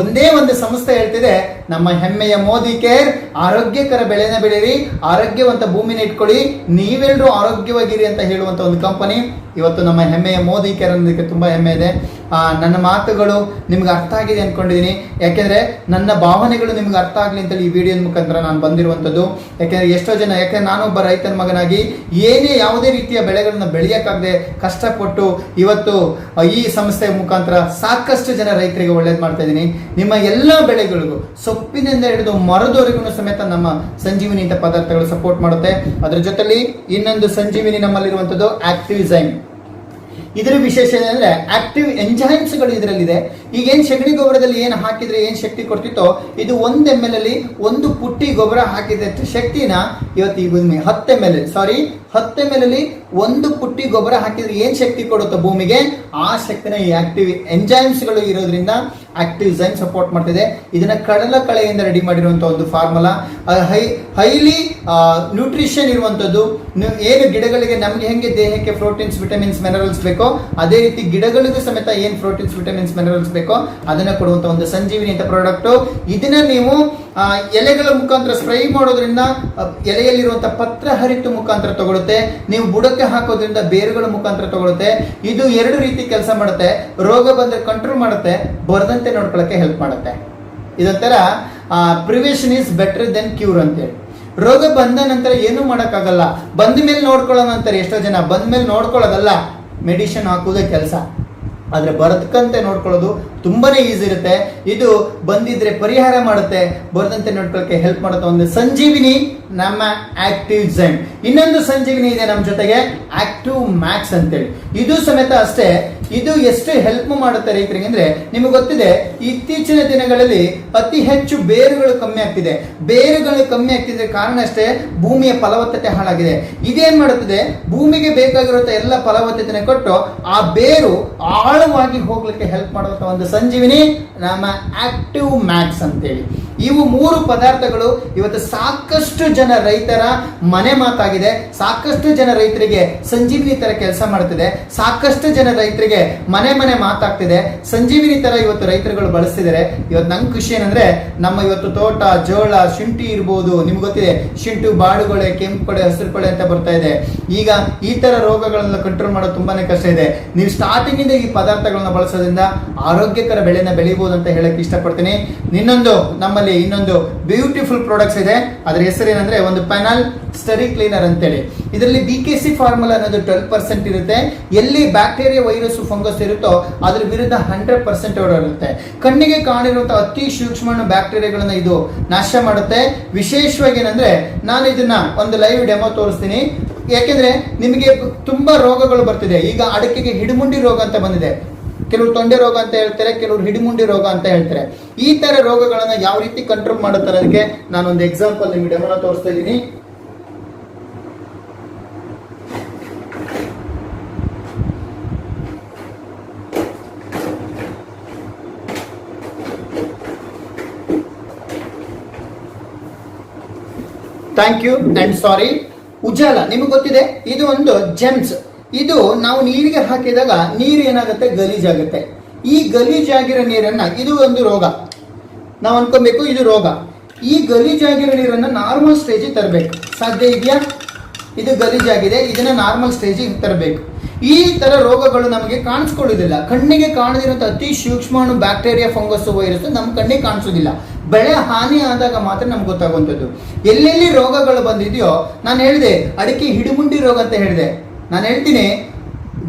S1: ಒಂದೇ ಒಂದು ಸಂಸ್ಥೆ ಹೇಳ್ತಿದೆ ನಮ್ಮ ಹೆಮ್ಮೆಯ ಮೋದಿ ಕೇರ್, ಆರೋಗ್ಯಕರ ಬೆಳೆನ ಬೆಳೀರಿ ಆರೋಗ್ಯವಂತ ಭೂಮಿನ ಇಟ್ಕೊಳ್ಳಿ ನೀವೆಲ್ಲರೂ ಆರೋಗ್ಯವಾಗಿರಿ ಅಂತ ಹೇಳುವಂತ ಒಂದು ಕಂಪನಿ ಇವತ್ತು ನಮ್ಮ ಹೆಮ್ಮೆಯ ಮೋದಿ ಕೇರ್ ಅನ್ನೋದಕ್ಕೆ ತುಂಬಾ ಹೆಮ್ಮೆ ಇದೆ. ನನ್ನ ಮಾತುಗಳು ನಿಮ್ಗೆ ಅರ್ಥ ಆಗಿದೆ ಅನ್ಕೊಂಡಿದೀನಿ ಯಾಕೆಂದ್ರೆ ನನ್ನ ಭಾವನೆಗಳು ನಿಮ್ಗೆ ಅರ್ಥ ಆಗ್ಲಿ ಅಂತೇಳಿ ಈ ವಿಡಿಯೋದ ಮುಖಾಂತರ ನಾನು ಬಂದಿರುವಂಥದ್ದು. ಯಾಕೆಂದ್ರೆ ಎಷ್ಟೋ ಜನ, ಯಾಕೆಂದ್ರೆ ನಾನೊಬ್ಬ ರೈತನ ಮಗನಾಗಿ ಏನೇ ಯಾವುದೇ ರೀತಿಯ ಬೆಳೆಗಳನ್ನ ಬೆಳೆಯಕ್ಕಾಗದೆ ಕಷ್ಟಪಟ್ಟು ಇವತ್ತು ಈ ಸಂಸ್ಥೆಯ ಮುಖಾಂತರ ಸಾಕಷ್ಟು ಜನ ರೈತರಿಗೆ ಒಳ್ಳೇದು ಮಾಡ್ತಾ ಇದ್ದೀನಿ. ನಿಮ್ಮ ಎಲ್ಲ ಬೆಳೆಗಳಿಗೂ ಸೊಪ್ಪಿನಿಂದ ಹಿಡಿದು ಮರದವರೆಗೂ ಸಮೇತ ನಮ್ಮ ಸಂಜೀವಿನಿ ಅಂತ ಪದಾರ್ಥಗಳು ಸಪೋರ್ಟ್ ಮಾಡುತ್ತೆ. ಅದರ ಜೊತೆಲಿ ಇನ್ನೊಂದು ಸಂಜೀವಿನಿ ನಮ್ಮಲ್ಲಿರುವಂಥದ್ದು ಆಕ್ಟಿವಿಸೈಮ್ ಇದರ ವಿಶೇಷ ಏನಂದ್ರೆ ಆಕ್ಟಿವ್ ಎಂಜೈಮ್ಸ್ಗಳು ಇದರಲ್ಲಿದೆ. ಈಗೇನು ಸಗಣಿ ಗೊಬ್ಬರದಲ್ಲಿ ಏನು ಹಾಕಿದ್ರೆ ಏನು ಶಕ್ತಿ ಕೊಡ್ತಿತ್ತೋ, ಇದು ಒಂದು ಎಂ ಎಲ್ ಅಲ್ಲಿ ಒಂದು ಪುಟ್ಟಿ ಗೊಬ್ಬರ ಹಾಕಿದ ಶಕ್ತಿನ ಇವತ್ತು ಈ ಭೂಮಿ ಹತ್ತು ಎಂ ಎಲ್ ಸಾರಿ ಹತ್ತು ಎಂ ಅಲ್ಲಿ ಒಂದು ಪುಟ್ಟಿ ಗೊಬ್ಬರ ಹಾಕಿದ್ರೆ ಏನು ಶಕ್ತಿ ಕೊಡುತ್ತೋ ಭೂಮಿಗೆ, ಆ ಶಕ್ತಿನ ಈ ಆಕ್ಟಿವ್ ಎಂಜೈಮ್ಸ್ಗಳು ಇರೋದ್ರಿಂದ ಆಕ್ಟಿವ್ ಜೈಮ್ ಸಪೋರ್ಟ್ ಮಾಡ್ತಿದೆ. ಇದನ್ನ ಕಡಲ ಕಳೆಯಿಂದ ರೆಡಿ ಮಾಡಿರುವಂತ ಒಂದು ಫಾರ್ಮುಲಾ ಹೈ ಹೈಲಿ ನ್ಯೂಟ್ರಿಷನ್ ಇರುವಂತದ್ದು. ಏನು ಗಿಡಗಳಿಗೆ ನಮ್ಗೆ ಹೆಂಗೆ ದೇಹಕ್ಕೆ ಪ್ರೋಟೀನ್ಸ್ ವಿಟಮಿನ್ಸ್ ಮಿನರಲ್ಸ್ ಬೇಕೋ ಅದೇ ರೀತಿ ಗಿಡಗಳಿಗೂ ಸಮೇತ ಏನು ಪ್ರೋಟೀನ್ಸ್ ವಿಟಮಿನ್ಸ್ ಮಿನರಲ್ಸ್ ಬೇಕೋ ಅದನ್ನ ಕೊಡುವಂತ ಒಂದು ಸಂಜೀವಿನಿ ಅಂತ ಪ್ರಾಡಕ್ಟ್ ಇದನ್ನ ನೀವು ಎಲೆಗಳ ಮುಖಾಂತರ ಸ್ಪ್ರೈ ಮಾಡೋದ್ರಿಂದ ಎಲೆಯಲ್ಲಿರುವಂಥ ಪತ್ರ ಹರಿತು ಮುಖಾಂತರ ತಗೊಳುತ್ತೆ. ನೀವು ಬುಡಕ್ಕೆ ಹಾಕೋದ್ರಿಂದ ಬೇರುಗಳ ಮುಖಾಂತರ ತಗೊಳುತ್ತೆ. ಇದು ಎರಡು ರೀತಿ ಕೆಲಸ ಮಾಡುತ್ತೆ. ರೋಗ ಬಂದ್ರೆ ಕಂಟ್ರೋಲ್ ಮಾಡುತ್ತೆ, ಬರದಂತೆ ನೋಡ್ಕೊಳ್ಳೋಕ್ಕೆ ಹೆಲ್ಪ್ ಮಾಡುತ್ತೆ. ಇದೊಂಥರ prevention is better than cure ಅಂತೇಳಿ. ರೋಗ ಬಂದ ನಂತರ ಏನೂ ಮಾಡೋಕ್ಕಾಗಲ್ಲ. ಬಂದ ಮೇಲೆ ನೋಡ್ಕೊಳ್ಳೋಣ ಅಂತಾರೆ ಎಷ್ಟೋ ಜನ. ಬಂದ ಮೇಲೆ ನೋಡ್ಕೊಳ್ಳೋದಲ್ಲ. ಮೆಡಿಸಿನ್ ಹಾಕೋದೇ ಕೆಲಸ. ಆದ್ರೆ ಬರತಕ್ಕಂತೆ ನೋಡ್ಕೊಳ್ಳೋದು ತುಂಬಾನೇ ಈಸಿ ಇರುತ್ತೆ. ಇದು ಬಂದಿದ್ರೆ ಪರಿಹಾರ ಮಾಡುತ್ತೆ. ಬರದಂತೆ ನೋಡ್ಕೊಳ್ಳೋಕೆ ಹೆಲ್ಪ್ ಮಾಡುತ್ತೆ ಒಂದು ಸಂಜೀವಿನಿ, ನಮ್ಮ ಆಕ್ಟಿವ್ ಜೈಮ್ ಇನ್ನೊಂದು ಸಂಜೀವಿನಿ ಇದೆ ನಮ್ಮ ಜೊತೆಗೆ ಆಕ್ಟಿವ್ ಮ್ಯಾಕ್ಸ್ ಅಂತೇಳಿ. ಇದು ಸಮೇತ ಅಷ್ಟೇ ಇದು ಎಷ್ಟು ಹೆಲ್ಪ್ ಮಾಡುತ್ತೆ ರೈತರಿಗೆ ಅಂದ್ರೆ ನಿಮಗೆ ಗೊತ್ತಿದೆ, ಇತ್ತೀಚಿನ ದಿನಗಳಲ್ಲಿ ಅತಿ ಹೆಚ್ಚು ಬೇರುಗಳು ಕಮ್ಮಿ ಆಗ್ತಿದೆ. ಬೇರುಗಳು ಕಮ್ಮಿ ಆಗ್ತಿದ್ರೆ ಕಾರಣ ಅಷ್ಟೇ ಭೂಮಿಯ ಫಲವತ್ತತೆ ಹಾಳಾಗಿದೆ. ಇದೇನ್ ಮಾಡುತ್ತದೆ? ಭೂಮಿಗೆ ಬೇಕಾಗಿರುವಂತ ಎಲ್ಲ ಫಲವತ್ತತೆನ ಕೊಟ್ಟು ಆ ಬೇರು ಆಳವಾಗಿ ಹೋಗ್ಲಿಕ್ಕೆ ಹೆಲ್ಪ್ ಮಾಡುವಂತ ಒಂದು ಸಂಜೀವಿನಿ ನಮ್ಮ ಆಕ್ಟಿವ್ ಮ್ಯಾಕ್ಸ್ ಅಂತೇಳಿ. ಇವು ಮೂರು ಪದಾರ್ಥಗಳು. ಇವತ್ತು ಸಾಕಷ್ಟು ಜನ ರೈತರ ಮನೆ ಮಾತಾಗಿದೆ. ಸಾಕಷ್ಟು ಜನ ರೈತರಿಗೆ ಸಂಜೀವಿನಿ ತರ ಕೆಲಸ ಮಾಡ್ತಿದೆ. ಸಾಕಷ್ಟು ಜನ ರೈತರಿಗೆ ಮನೆ ಮನೆ ಮಾತಾಗ್ತಿದೆ. ಸಂಜೀವಿನಿ ತರ ಇವತ್ತು ರೈತರುಗಳು ಬಳಸ್ತಿದ್ದಾರೆ. ಇವತ್ತು ನಂಗೆ ಖುಷಿ ಏನಂದ್ರೆ, ನಮ್ಮ ಇವತ್ತು ತೋಟ, ಜೋಳ, ಶುಂಠಿ ಇರ್ಬೋದು. ನಿಮ್ಗೆ ಗೊತ್ತಿದೆ, ಶುಂಠಿ ಬಾಡುಗೊಳೆ ಕೆಂಪು ಕೊಳೆ ಹಸಿರು ಕೊಳೆ ಅಂತ ಬರ್ತಾ ಇದೆ. ಈಗ ಈ ತರ ರೋಗಗಳನ್ನ ಕಂಟ್ರೋಲ್ ಮಾಡೋದು ತುಂಬಾನೇ ಕಷ್ಟ ಇದೆ. ನೀವು ಸ್ಟಾರ್ಟಿಂಗ್ ಇಂದ ಈ ಪದಾರ್ಥಗಳನ್ನ ಬಳಸೋದ್ರಿಂದ ಆರೋಗ್ಯಕರ ಬೆಳೆನ ಬೆಳಿಬಹುದು ಅಂತ ಹೇಳಕ್ ಇಷ್ಟಪಡ್ತೀನಿ. ಇನ್ನೊಂದು ಇನ್ನೊಂದು ಬ್ಯೂಟಿಫುಲ್ ಪ್ರಾಡಕ್ಟ್ಸ್ ಇದೆ. ಅದರ ಹೆಸರು ಏನಂದ್ರೆ ಒಂದು ಪೆನಲ್ ಸ್ಟರಿ ಕ್ಲೀನರ್ ಅಂತೇಳಿ. ಇದರಲ್ಲಿ ಬಿ ಕೆ ಸಿ ಫಾರ್ಮುಲಾ ಅನ್ನೋದು ಟ್ವೆಲ್ ಪರ್ಸೆಂಟ್ ಇರುತ್ತೆ. ಎಲ್ಲಿ ಬ್ಯಾಕ್ಟೀರಿಯಾ ವೈರಸ್ ಫಂಗಸ್ ಇರುತ್ತೋ ಅದ್ರ ವಿರುದ್ಧ ಹಂಡ್ರೆಡ್ ಪರ್ಸೆಂಟ್ ಇರುತ್ತೆ. ಕಣ್ಣಿಗೆ ಕಾಣಿರುವಂತಹ ಅತಿ ಸೂಕ್ಷ್ಮ ಬ್ಯಾಕ್ಟೀರಿಯಾಗಳನ್ನ ಇದು ನಾಶ ಮಾಡುತ್ತೆ. ವಿಶೇಷವಾಗಿ ಏನಂದ್ರೆ ನಾನು ಇದನ್ನ ಒಂದು ಲೈವ್ ಡೆಮೋ ತೋರಿಸ್ತೀನಿ. ಯಾಕೆಂದ್ರೆ ನಿಮಗೆ ತುಂಬಾ ರೋಗಗಳು ಬರ್ತಿದೆ. ಈಗ ಅಡಕೆಗೆ ಹಿಡಮುಂಡಿ ರೋಗ ಅಂತ ಬಂದಿದೆ. ಕೆಲವರು ತೊಂಡೆ ರೋಗ ಅಂತ ಹೇಳ್ತಾರೆ, ಕೆಲವರು ಹಿಡಿಮುಂಡಿ ರೋಗ ಅಂತ ಹೇಳ್ತಾರೆ. ಈ ತರ ರೋಗಗಳನ್ನ ಯಾವ ರೀತಿ ಕಂಟ್ರೋಲ್ ಮಾಡುತ್ತಾರೆ ಅದಕ್ಕೆ ನಾನು ಒಂದು ಎಕ್ಸಾಂಪಲ್ ನಿಮಗೆ ಡೆಮೋನ ತೋರಿಸ್ತಾ ಇದ್ದೀನಿ. Thank you and sorry Ujala, ನಿಮಗೆ ಗೊತ್ತಿದೆ, ಇದು ಒಂದು ಜೆಮ್ಸ್ ಇದು ನಾವು ನೀರಿಗೆ ಹಾಕಿದಾಗ ನೀರು ಏನಾಗುತ್ತೆ? ಗಲೀಜಾಗುತ್ತೆ ಈ ಗಲೀಜಾಗಿರೋ ನೀರನ್ನ ಇದು ಒಂದು ರೋಗ. ನಾವು ಅನ್ಕೊಬೇಕು, ಇದು ರೋಗ. ಈ ಗಲೀಜಾಗಿರೋ ನೀರನ್ನ ನಾರ್ಮಲ್ ಸ್ಟೇಜಿಗೆ ತರಬೇಕು. ಸಾಧ್ಯ ಇದೆಯಾ? ಇದು ಗಲೀಜಾಗಿದೆ ಇದನ್ನ ನಾರ್ಮಲ್ ಸ್ಟೇಜಿಗೆ ತರಬೇಕು. ಈ ತರ ರೋಗಗಳು ನಮಗೆ ಕಾಣಿಸ್ಕೊಳ್ಳೋದಿಲ್ಲ. ಕಣ್ಣಿಗೆ ಕಾಣದಿರುವಂಥ ಅತಿ ಸೂಕ್ಷ್ಮಾಣು ಬ್ಯಾಕ್ಟೀರಿಯಾ, ಫಂಗಸ್ ವೈರಸ್ ನಮ್ಮ ಕಣ್ಣಿಗೆ ಕಾಣಿಸೋದಿಲ್ಲ. ಬೆಳೆ ಹಾನಿ ಆದಾಗ ಮಾತ್ರ ನಮ್ಗೆ ಗೊತ್ತಾಗುವಂಥದ್ದು. ಎಲ್ಲೆಲ್ಲಿ ರೋಗಗಳು ಬಂದಿದೆಯೋ, ನಾನು ಹೇಳಿದೆ, ಅಡಿಕೆ ಹಿಡಿಮುಂಡಿ ರೋಗ ಅಂತ ಹೇಳಿದೆ. ನಾನು ಹೇಳ್ತೀನಿ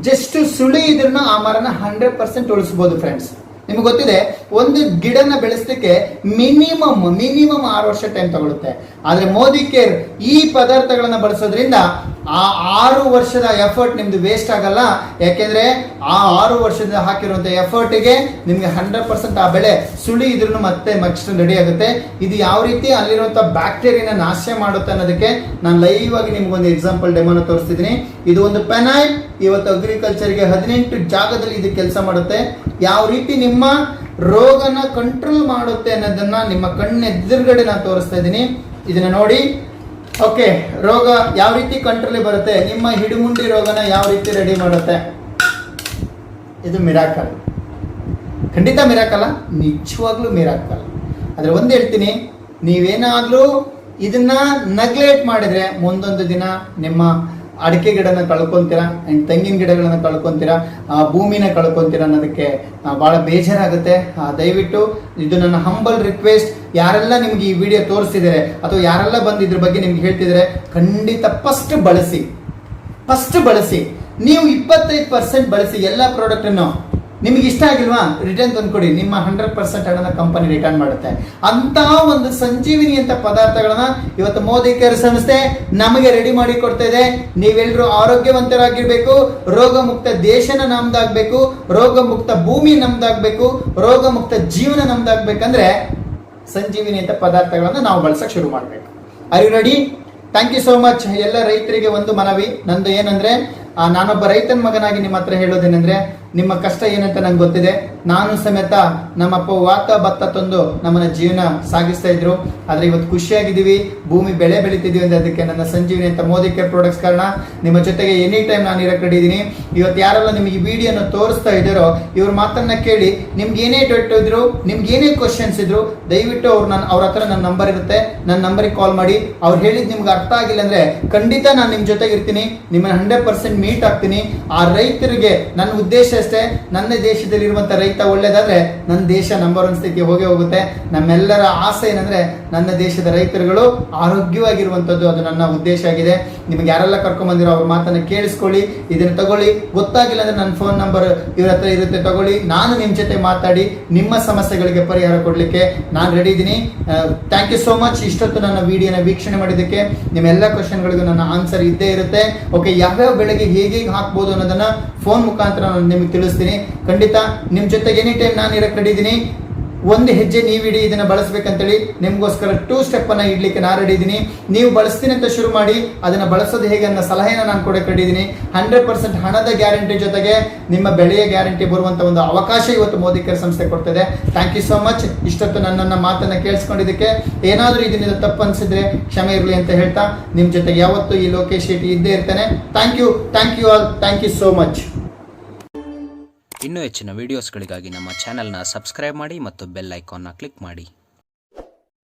S1: ಜಸ್ಟ್ ಸುಳಿ ಇದ್ರೂ ಆ ಮರನ ಹಂಡ್ರೆಡ್ ಪರ್ಸೆಂಟ್ ಉಳಿಸ್ಬೋದು ಫ್ರೆಂಡ್ಸ್ ನಿಮ್ಗೆ ಗೊತ್ತಿದೆ, ಒಂದು ಗಿಡನ ಬೆಳೆಸಲಿಕ್ಕೆ ಮಿನಿಮಮ್ ಮಿನಿಮಮ್ ಆರು ವರ್ಷ ಟೈಮ್ ತಗೊಳುತ್ತೆ. ಆದ್ರೆ ಮೋದಿ ಕೇರ್ ಈ ಪದಾರ್ಥಗಳನ್ನ ಬಳಸೋದ್ರಿಂದ ಆ ಆರು ವರ್ಷದ ಎಫರ್ಟ್ ನಿಮ್ದು ವೇಸ್ಟ್ ಆಗಲ್ಲ. ಯಾಕೆಂದ್ರೆ ಆ ಆರು ವರ್ಷದ ಹಾಕಿರುವಂತ ಎಫರ್ಟ್ಗೆ ನಿಮ್ಗೆ ಹಂಡ್ರೆಡ್ ಪರ್ಸೆಂಟ್ ಆ ಬೆಳೆ ಸುಳಿ ಇದ್ರೂ ಮತ್ತೆ ಮಕ್ಸ್ಟ್ ರೆಡಿ ಆಗುತ್ತೆ. ಇದು ಯಾವ ರೀತಿ ಅಲ್ಲಿರುವಂತ ಬ್ಯಾಕ್ಟೀರಿಯಾನ ನಾಶ ಮಾಡುತ್ತೆ ಅನ್ನೋದಕ್ಕೆ ನಾನು ಲೈವ್ ಆಗಿ ನಿಮ್ಗೆ ಒಂದು ಎಕ್ಸಾಂಪಲ್ ಡೆಮೋನ ತೋರಿಸ್ತಿದ್ದೀನಿ. ಇದು ಒಂದು ಪೆನಾಯ್ ಇವತ್ತು ಅಗ್ರಿಕಲ್ಚರ್ಗೆ ಹದಿನೆಂಟು ಜಾಗದಲ್ಲಿ ಇದು ಕೆಲಸ ಮಾಡುತ್ತೆ. ಯಾವ ರೀತಿ ನಿಮ್ಮ ರೋಗನ ಕಂಟ್ರೋಲ್ ಮಾಡುತ್ತೆ ಅನ್ನೋದನ್ನ ನಿಮ್ಮ ಕಣ್ಣೆದುರುಗಡೆ ನಾನು ತೋರಿಸ್ತಾ ಇದ್ದೀನಿ. ಇದನ್ನ ನೋಡಿ. ಓಕೆ, ರೋಗ ಯಾವ ರೀತಿ ಕಂಟ್ರೋಲ್ ಬರುತ್ತೆ? ನಿಮ್ಮ ಹಿಡಿಮುಂಡಿ ರೋಗನ ಯಾವ ರೀತಿ ರೆಡಿ ಮಾಡುತ್ತೆ? ಇದು ಮಿರಾಕಲ್ ಖಂಡಿತ ಮಿರಾಕಲ್ಲ ನಿಜವಾಗ್ಲೂ ಮಿರಾಕಲ್ ಆದರೆ ಒಂದು ಹೇಳ್ತೀನಿ, ನೀವೇನಾದ್ರೂ ಇದನ್ನ ನೆಗ್ಲೆಕ್ಟ್ ಮಾಡಿದ್ರೆ ಮುಂದೊಂದು ದಿನ ನಿಮ್ಮ ಅಡಿಕೆ ಗಿಡನ ಕಳ್ಕೊಂತೀರಾ? ಅಂಡ್ ತೆಂಗಿನ ಗಿಡಗಳನ್ನ ಕಳ್ಕೊಂತೀರಾ? ಭೂಮಿನ ಕಳ್ಕೊಂತೀರಾ ಅನ್ನೋದಕ್ಕೆ ಭಾಳ ಬಹಳ ಬೇಜಾರಾಗುತ್ತೆ. ದಯವಿಟ್ಟು ಇದು ನನ್ನ ಹಂಬಲ್ ರಿಕ್ವೆಸ್ಟ್ ಯಾರೆಲ್ಲ ನಿಮ್ಗೆ ಈ ವಿಡಿಯೋ ತೋರಿಸ್ತಿದ್ದಾರೆ ಅಥವಾ ಯಾರೆಲ್ಲ ಬಂದು ಇದ್ರ ಬಗ್ಗೆ ನಿಮ್ಗೆ ಹೇಳ್ತಿದ್ರೆ ಖಂಡಿತ ಫಸ್ಟ್ ಬಳಸಿ. ಫಸ್ಟ್ ಬಳಸಿ. ನೀವು ಇಪ್ಪತ್ತೈದು ಪರ್ಸೆಂಟ್ ಬಳಸಿ ಎಲ್ಲ ಪ್ರಾಡಕ್ಟ್ ಅನ್ನು. ನಿಮಗೆ ಇಷ್ಟ ಆಗಿಲ್ವಾ? ರಿಟರ್ನ್ ತಂದುಕೊಡಿ. ನಿಮ್ಮ ಹಂಡ್ರೆಡ್ ಪರ್ಸೆಂಟ್ ಹಣನ ಕಂಪನಿ ರಿಟರ್ನ್ ಮಾಡುತ್ತೆ. ಅಂತ ಒಂದು ಸಂಜೀವಿನಿ ಅಂತ ಪದಾರ್ಥಗಳನ್ನ ಇವತ್ತು ಮೋದಿ ಕೇರ್ ಸಂಸ್ಥೆ ನಮಗೆ ರೆಡಿ ಮಾಡಿ ಕೊಡ್ತಾ ಇದೆ. ನೀವೆಲ್ಲರೂ ಆರೋಗ್ಯವಂತರಾಗಿರ್ಬೇಕು. ರೋಗ ಮುಕ್ತ ದೇಶನ ನಮ್ದಾಗಬೇಕು. ರೋಗ ಮುಕ್ತ ಭೂಮಿ ನಮ್ದಾಗಬೇಕು. ರೋಗ ಮುಕ್ತ ಜೀವನ ನಮ್ದಾಗಬೇಕಂದ್ರೆ ಸಂಜೀವಿನಿ ಅಂತ ಪದಾರ್ಥಗಳನ್ನ ನಾವು ಬಳಸಕ್ ಶುರು ಮಾಡಬೇಕು. You ready thank you so much ಎಲ್ಲ ರೈತರಿಗೆ ಒಂದು ಮನವಿ. ನಂದು ಏನಂದ್ರೆ ನಾನೊಬ್ಬ ರೈತನ ಮಗನಾಗಿ ನಿಮ್ಮ ಹತ್ರ ಹೇಳೋದೇನೆಂದ್ರೆ ನಿಮ್ಮ ಕಷ್ಟ ಏನಂತ ನಂಗೆ ಗೊತ್ತಿದೆ. ನಾನು ಸಮೇತ ನಮ್ಮಪ್ಪ ವಾತ ಭತ್ತ ತಂದು ನಮ್ಮನ್ನ ಜೀವನ ಸಾಗಿಸ್ತಾ ಇದ್ರು. ಆದ್ರೆ ಇವತ್ತು ಖುಷಿಯಾಗಿದ್ದೀವಿ. ಭೂಮಿ ಬೆಳೆ ಬೆಳಿತಿದೀವಿ ಅಂದ್ರೆ ಅದಕ್ಕೆ ನನ್ನ ಸಂಜೀವಿನಿ ಅಂತ ಮೋದಿ ಕೇರ್ ಪ್ರಾಡಕ್ಟ್ಸ್ ಕಾರಣ ನಿಮ್ಮ ಜೊತೆಗೆ ಎನಿ ಟೈಮ್ ನಾನು ಇರೋ ಇದ್ದೀನಿ. ಇವತ್ತು ಯಾರೆಲ್ಲ ನಿಮಗೆ ಈ ವಿಡಿಯೋನ ತೋರಿಸ್ತಾ ಇದ್ದಾರೋ, ಇವ್ರ ಮಾತನ್ನ ಕೇಳಿ ನಿಮ್ಗೆ ಏನೇ ಡೌಟ್ ಇದ್ರು, ನಿಮ್ಗೆ ಏನೇ ಕ್ವಶನ್ಸ್ ಇದ್ರು, ದಯವಿಟ್ಟು ಅವ್ರು ನನ್ನ ಅವ್ರ ಹತ್ರ ನನ್ನ ನಂಬರ್ ಇರುತ್ತೆ. ನನ್ನ ನಂಬರಿಗೆ ಕಾಲ್ ಮಾಡಿ. ಅವ್ರು ಹೇಳಿದ್ ನಿಮ್ಗೆ ಅರ್ಥ ಆಗಿಲ್ಲ ಅಂದ್ರೆ ಖಂಡಿತ ನಾನು ನಿಮ್ಮ ಜೊತೆಗೆ ಇರ್ತೀನಿ. ನಿಮ್ಮನ್ನ ಹಂಡ್ರೆಡ್ ಪರ್ಸೆಂಟ್ ಮೀಟ್ ಆಗ್ತೀನಿ. ಆ ರೈತರಿಗೆ ನನ್ನ ಉದ್ದೇಶ ಅಷ್ಟೇ ನನ್ನ ದೇಶದಲ್ಲಿರುವಂತ ರೈತ ಒಳ್ಳೇದಾದ್ರೆ ನನ್ನ ದೇಶ ನಂಬರ್ ಒನ್ ಸ್ಥಿತಿ ಹೋಗಿ ಹೋಗುತ್ತೆ. ನಮ್ಮೆಲ್ಲರ ಆಸೆ ಏನಂದ್ರೆ ನನ್ನ ದೇಶದ ರೈತರುಗಳು ಆರೋಗ್ಯವಾಗಿರುವಂತದ್ದು ಅದು ನನ್ನ ಉದ್ದೇಶ ಆಗಿದೆ. ನಿಮ್ಗೆ ಯಾರೆಲ್ಲ ಕರ್ಕೊಂಡ್ ಬಂದಿರೋ ಅವ್ರ ಮಾತನ್ನ ಕೇಳಿಸ್ಕೊಳ್ಳಿ, ಇದನ್ನ ತಗೊಳ್ಳಿ. ಗೊತ್ತಾಗಿಲ್ಲ ಅಂದ್ರೆ ನನ್ನ ಫೋನ್ ನಂಬರ್ ಇವ್ರ ಹತ್ರ ಇರುತ್ತೆ, ತಗೊಳ್ಳಿ. ನಾನು ನಿಮ್ ಜೊತೆ ಮಾತಾಡಿ ನಿಮ್ಮ ಸಮಸ್ಯೆಗಳಿಗೆ ಪರಿಹಾರ ಕೊಡ್ಲಿಕ್ಕೆ ನಾನು ರೆಡಿ ಇದ್ದೀನಿ. ಥ್ಯಾಂಕ್ ಯು ಸೋ ಮಚ್ ಇಷ್ಟೊತ್ತು ನನ್ನ ವಿಡಿಯೋನ ವೀಕ್ಷಣೆ ಮಾಡಿದ್ದಕ್ಕೆ ನಿಮ್ಮೆಲ್ಲ ಕ್ವಶನ್ಗಳಿಗೂ ನನ್ನ ಆನ್ಸರ್ ಇದ್ದೇ ಇರುತ್ತೆ. ಓಕೆ ಯಾವ್ಯಾವ ಬೆಳೆಗೆ ಹೇಗೆ ಹೇಗೆ ಹಾಕ್ಬೋದು ಅನ್ನೋದನ್ನ ಫೋನ್ ಮುಖಾಂತರ ನಾನು ನಿಮಗೆ ತಿಳಿಸ್ತೀನಿ. ಖಂಡಿತ ನಿಮ್ಮ ಜೊತೆಗೆ ಎನಿ ಟೈಮ್ ನಾನು ಇರಕ್ಕೆ ಇದ್ದೀನಿ ಒಂದು ಹೆಜ್ಜೆ ನೀವಿಡಿ ಇದನ್ನ ಬಳಸಬೇಕಂತೇಳಿ. ನಿಮಗೋಸ್ಕರ ಟೂ ಸ್ಟೆಪ್ಪನ್ನು ಇಡ್ಲಿಕ್ಕೆ ನಾ ರೆಡಿ ಇದ್ದೀನಿ ನೀವು ಬಳಸ್ತೀನಿ ಅಂತ ಶುರು ಮಾಡಿ, ಅದನ್ನ ಬಳಸೋದು ಹೇಗೆ ಅನ್ನೋ ಸಲಹೆನ ನಾನು ಕೂಡ ಇದ್ದೀನಿ ಹಂಡ್ರೆಡ್ ಪರ್ಸೆಂಟ್ ಹಣದ ಗ್ಯಾರಂಟಿ ಜೊತೆಗೆ ನಿಮ್ಮ ಬೆಳೆಯ ಗ್ಯಾರಂಟಿ ಬರುವಂತ ಒಂದು ಅವಕಾಶ ಇವತ್ತು ಮೋದಿಕರ ಕೇರ್ ಸಂಸ್ಥೆ ಕೊಡ್ತದೆ. ಥ್ಯಾಂಕ್ ಯು ಸೋ ಮಚ್ ಇಷ್ಟೊತ್ತು ನನ್ನನ್ನ ಮಾತನ್ನ ಕೇಳಿಸ್ಕೊಂಡಿದ್ದಕ್ಕೆ ಏನಾದರೂ ಇದನ್ನ ತಪ್ಪು ಅನ್ಸಿದ್ರೆ ಕ್ಷಮೆ ಇರಲಿ ಅಂತ ಹೇಳ್ತಾ ನಿಮ್ಮ ಜೊತೆಗೆ ಯಾವತ್ತೂ ಈ ಲೋಕೇಶ್ ಶೆಟ್ಟಿ ಇದ್ದೇ ಇರ್ತೇನೆ. Thank you thank you all thank you so much
S2: ಇನ್ನೂ ಹೆಚ್ಚಿನ ವೀಡಿಯೋಸ್ಗಳಿಗಾಗಿ ನಮ್ಮ ಚಾನೆಲ್ನ ಸಬ್ಸ್ಕ್ರೈಬ್ ಮಾಡಿ ಮತ್ತು ಬೆಲ್ ಐಕಾನ್ನ ಕ್ಲಿಕ್ ಮಾಡಿ.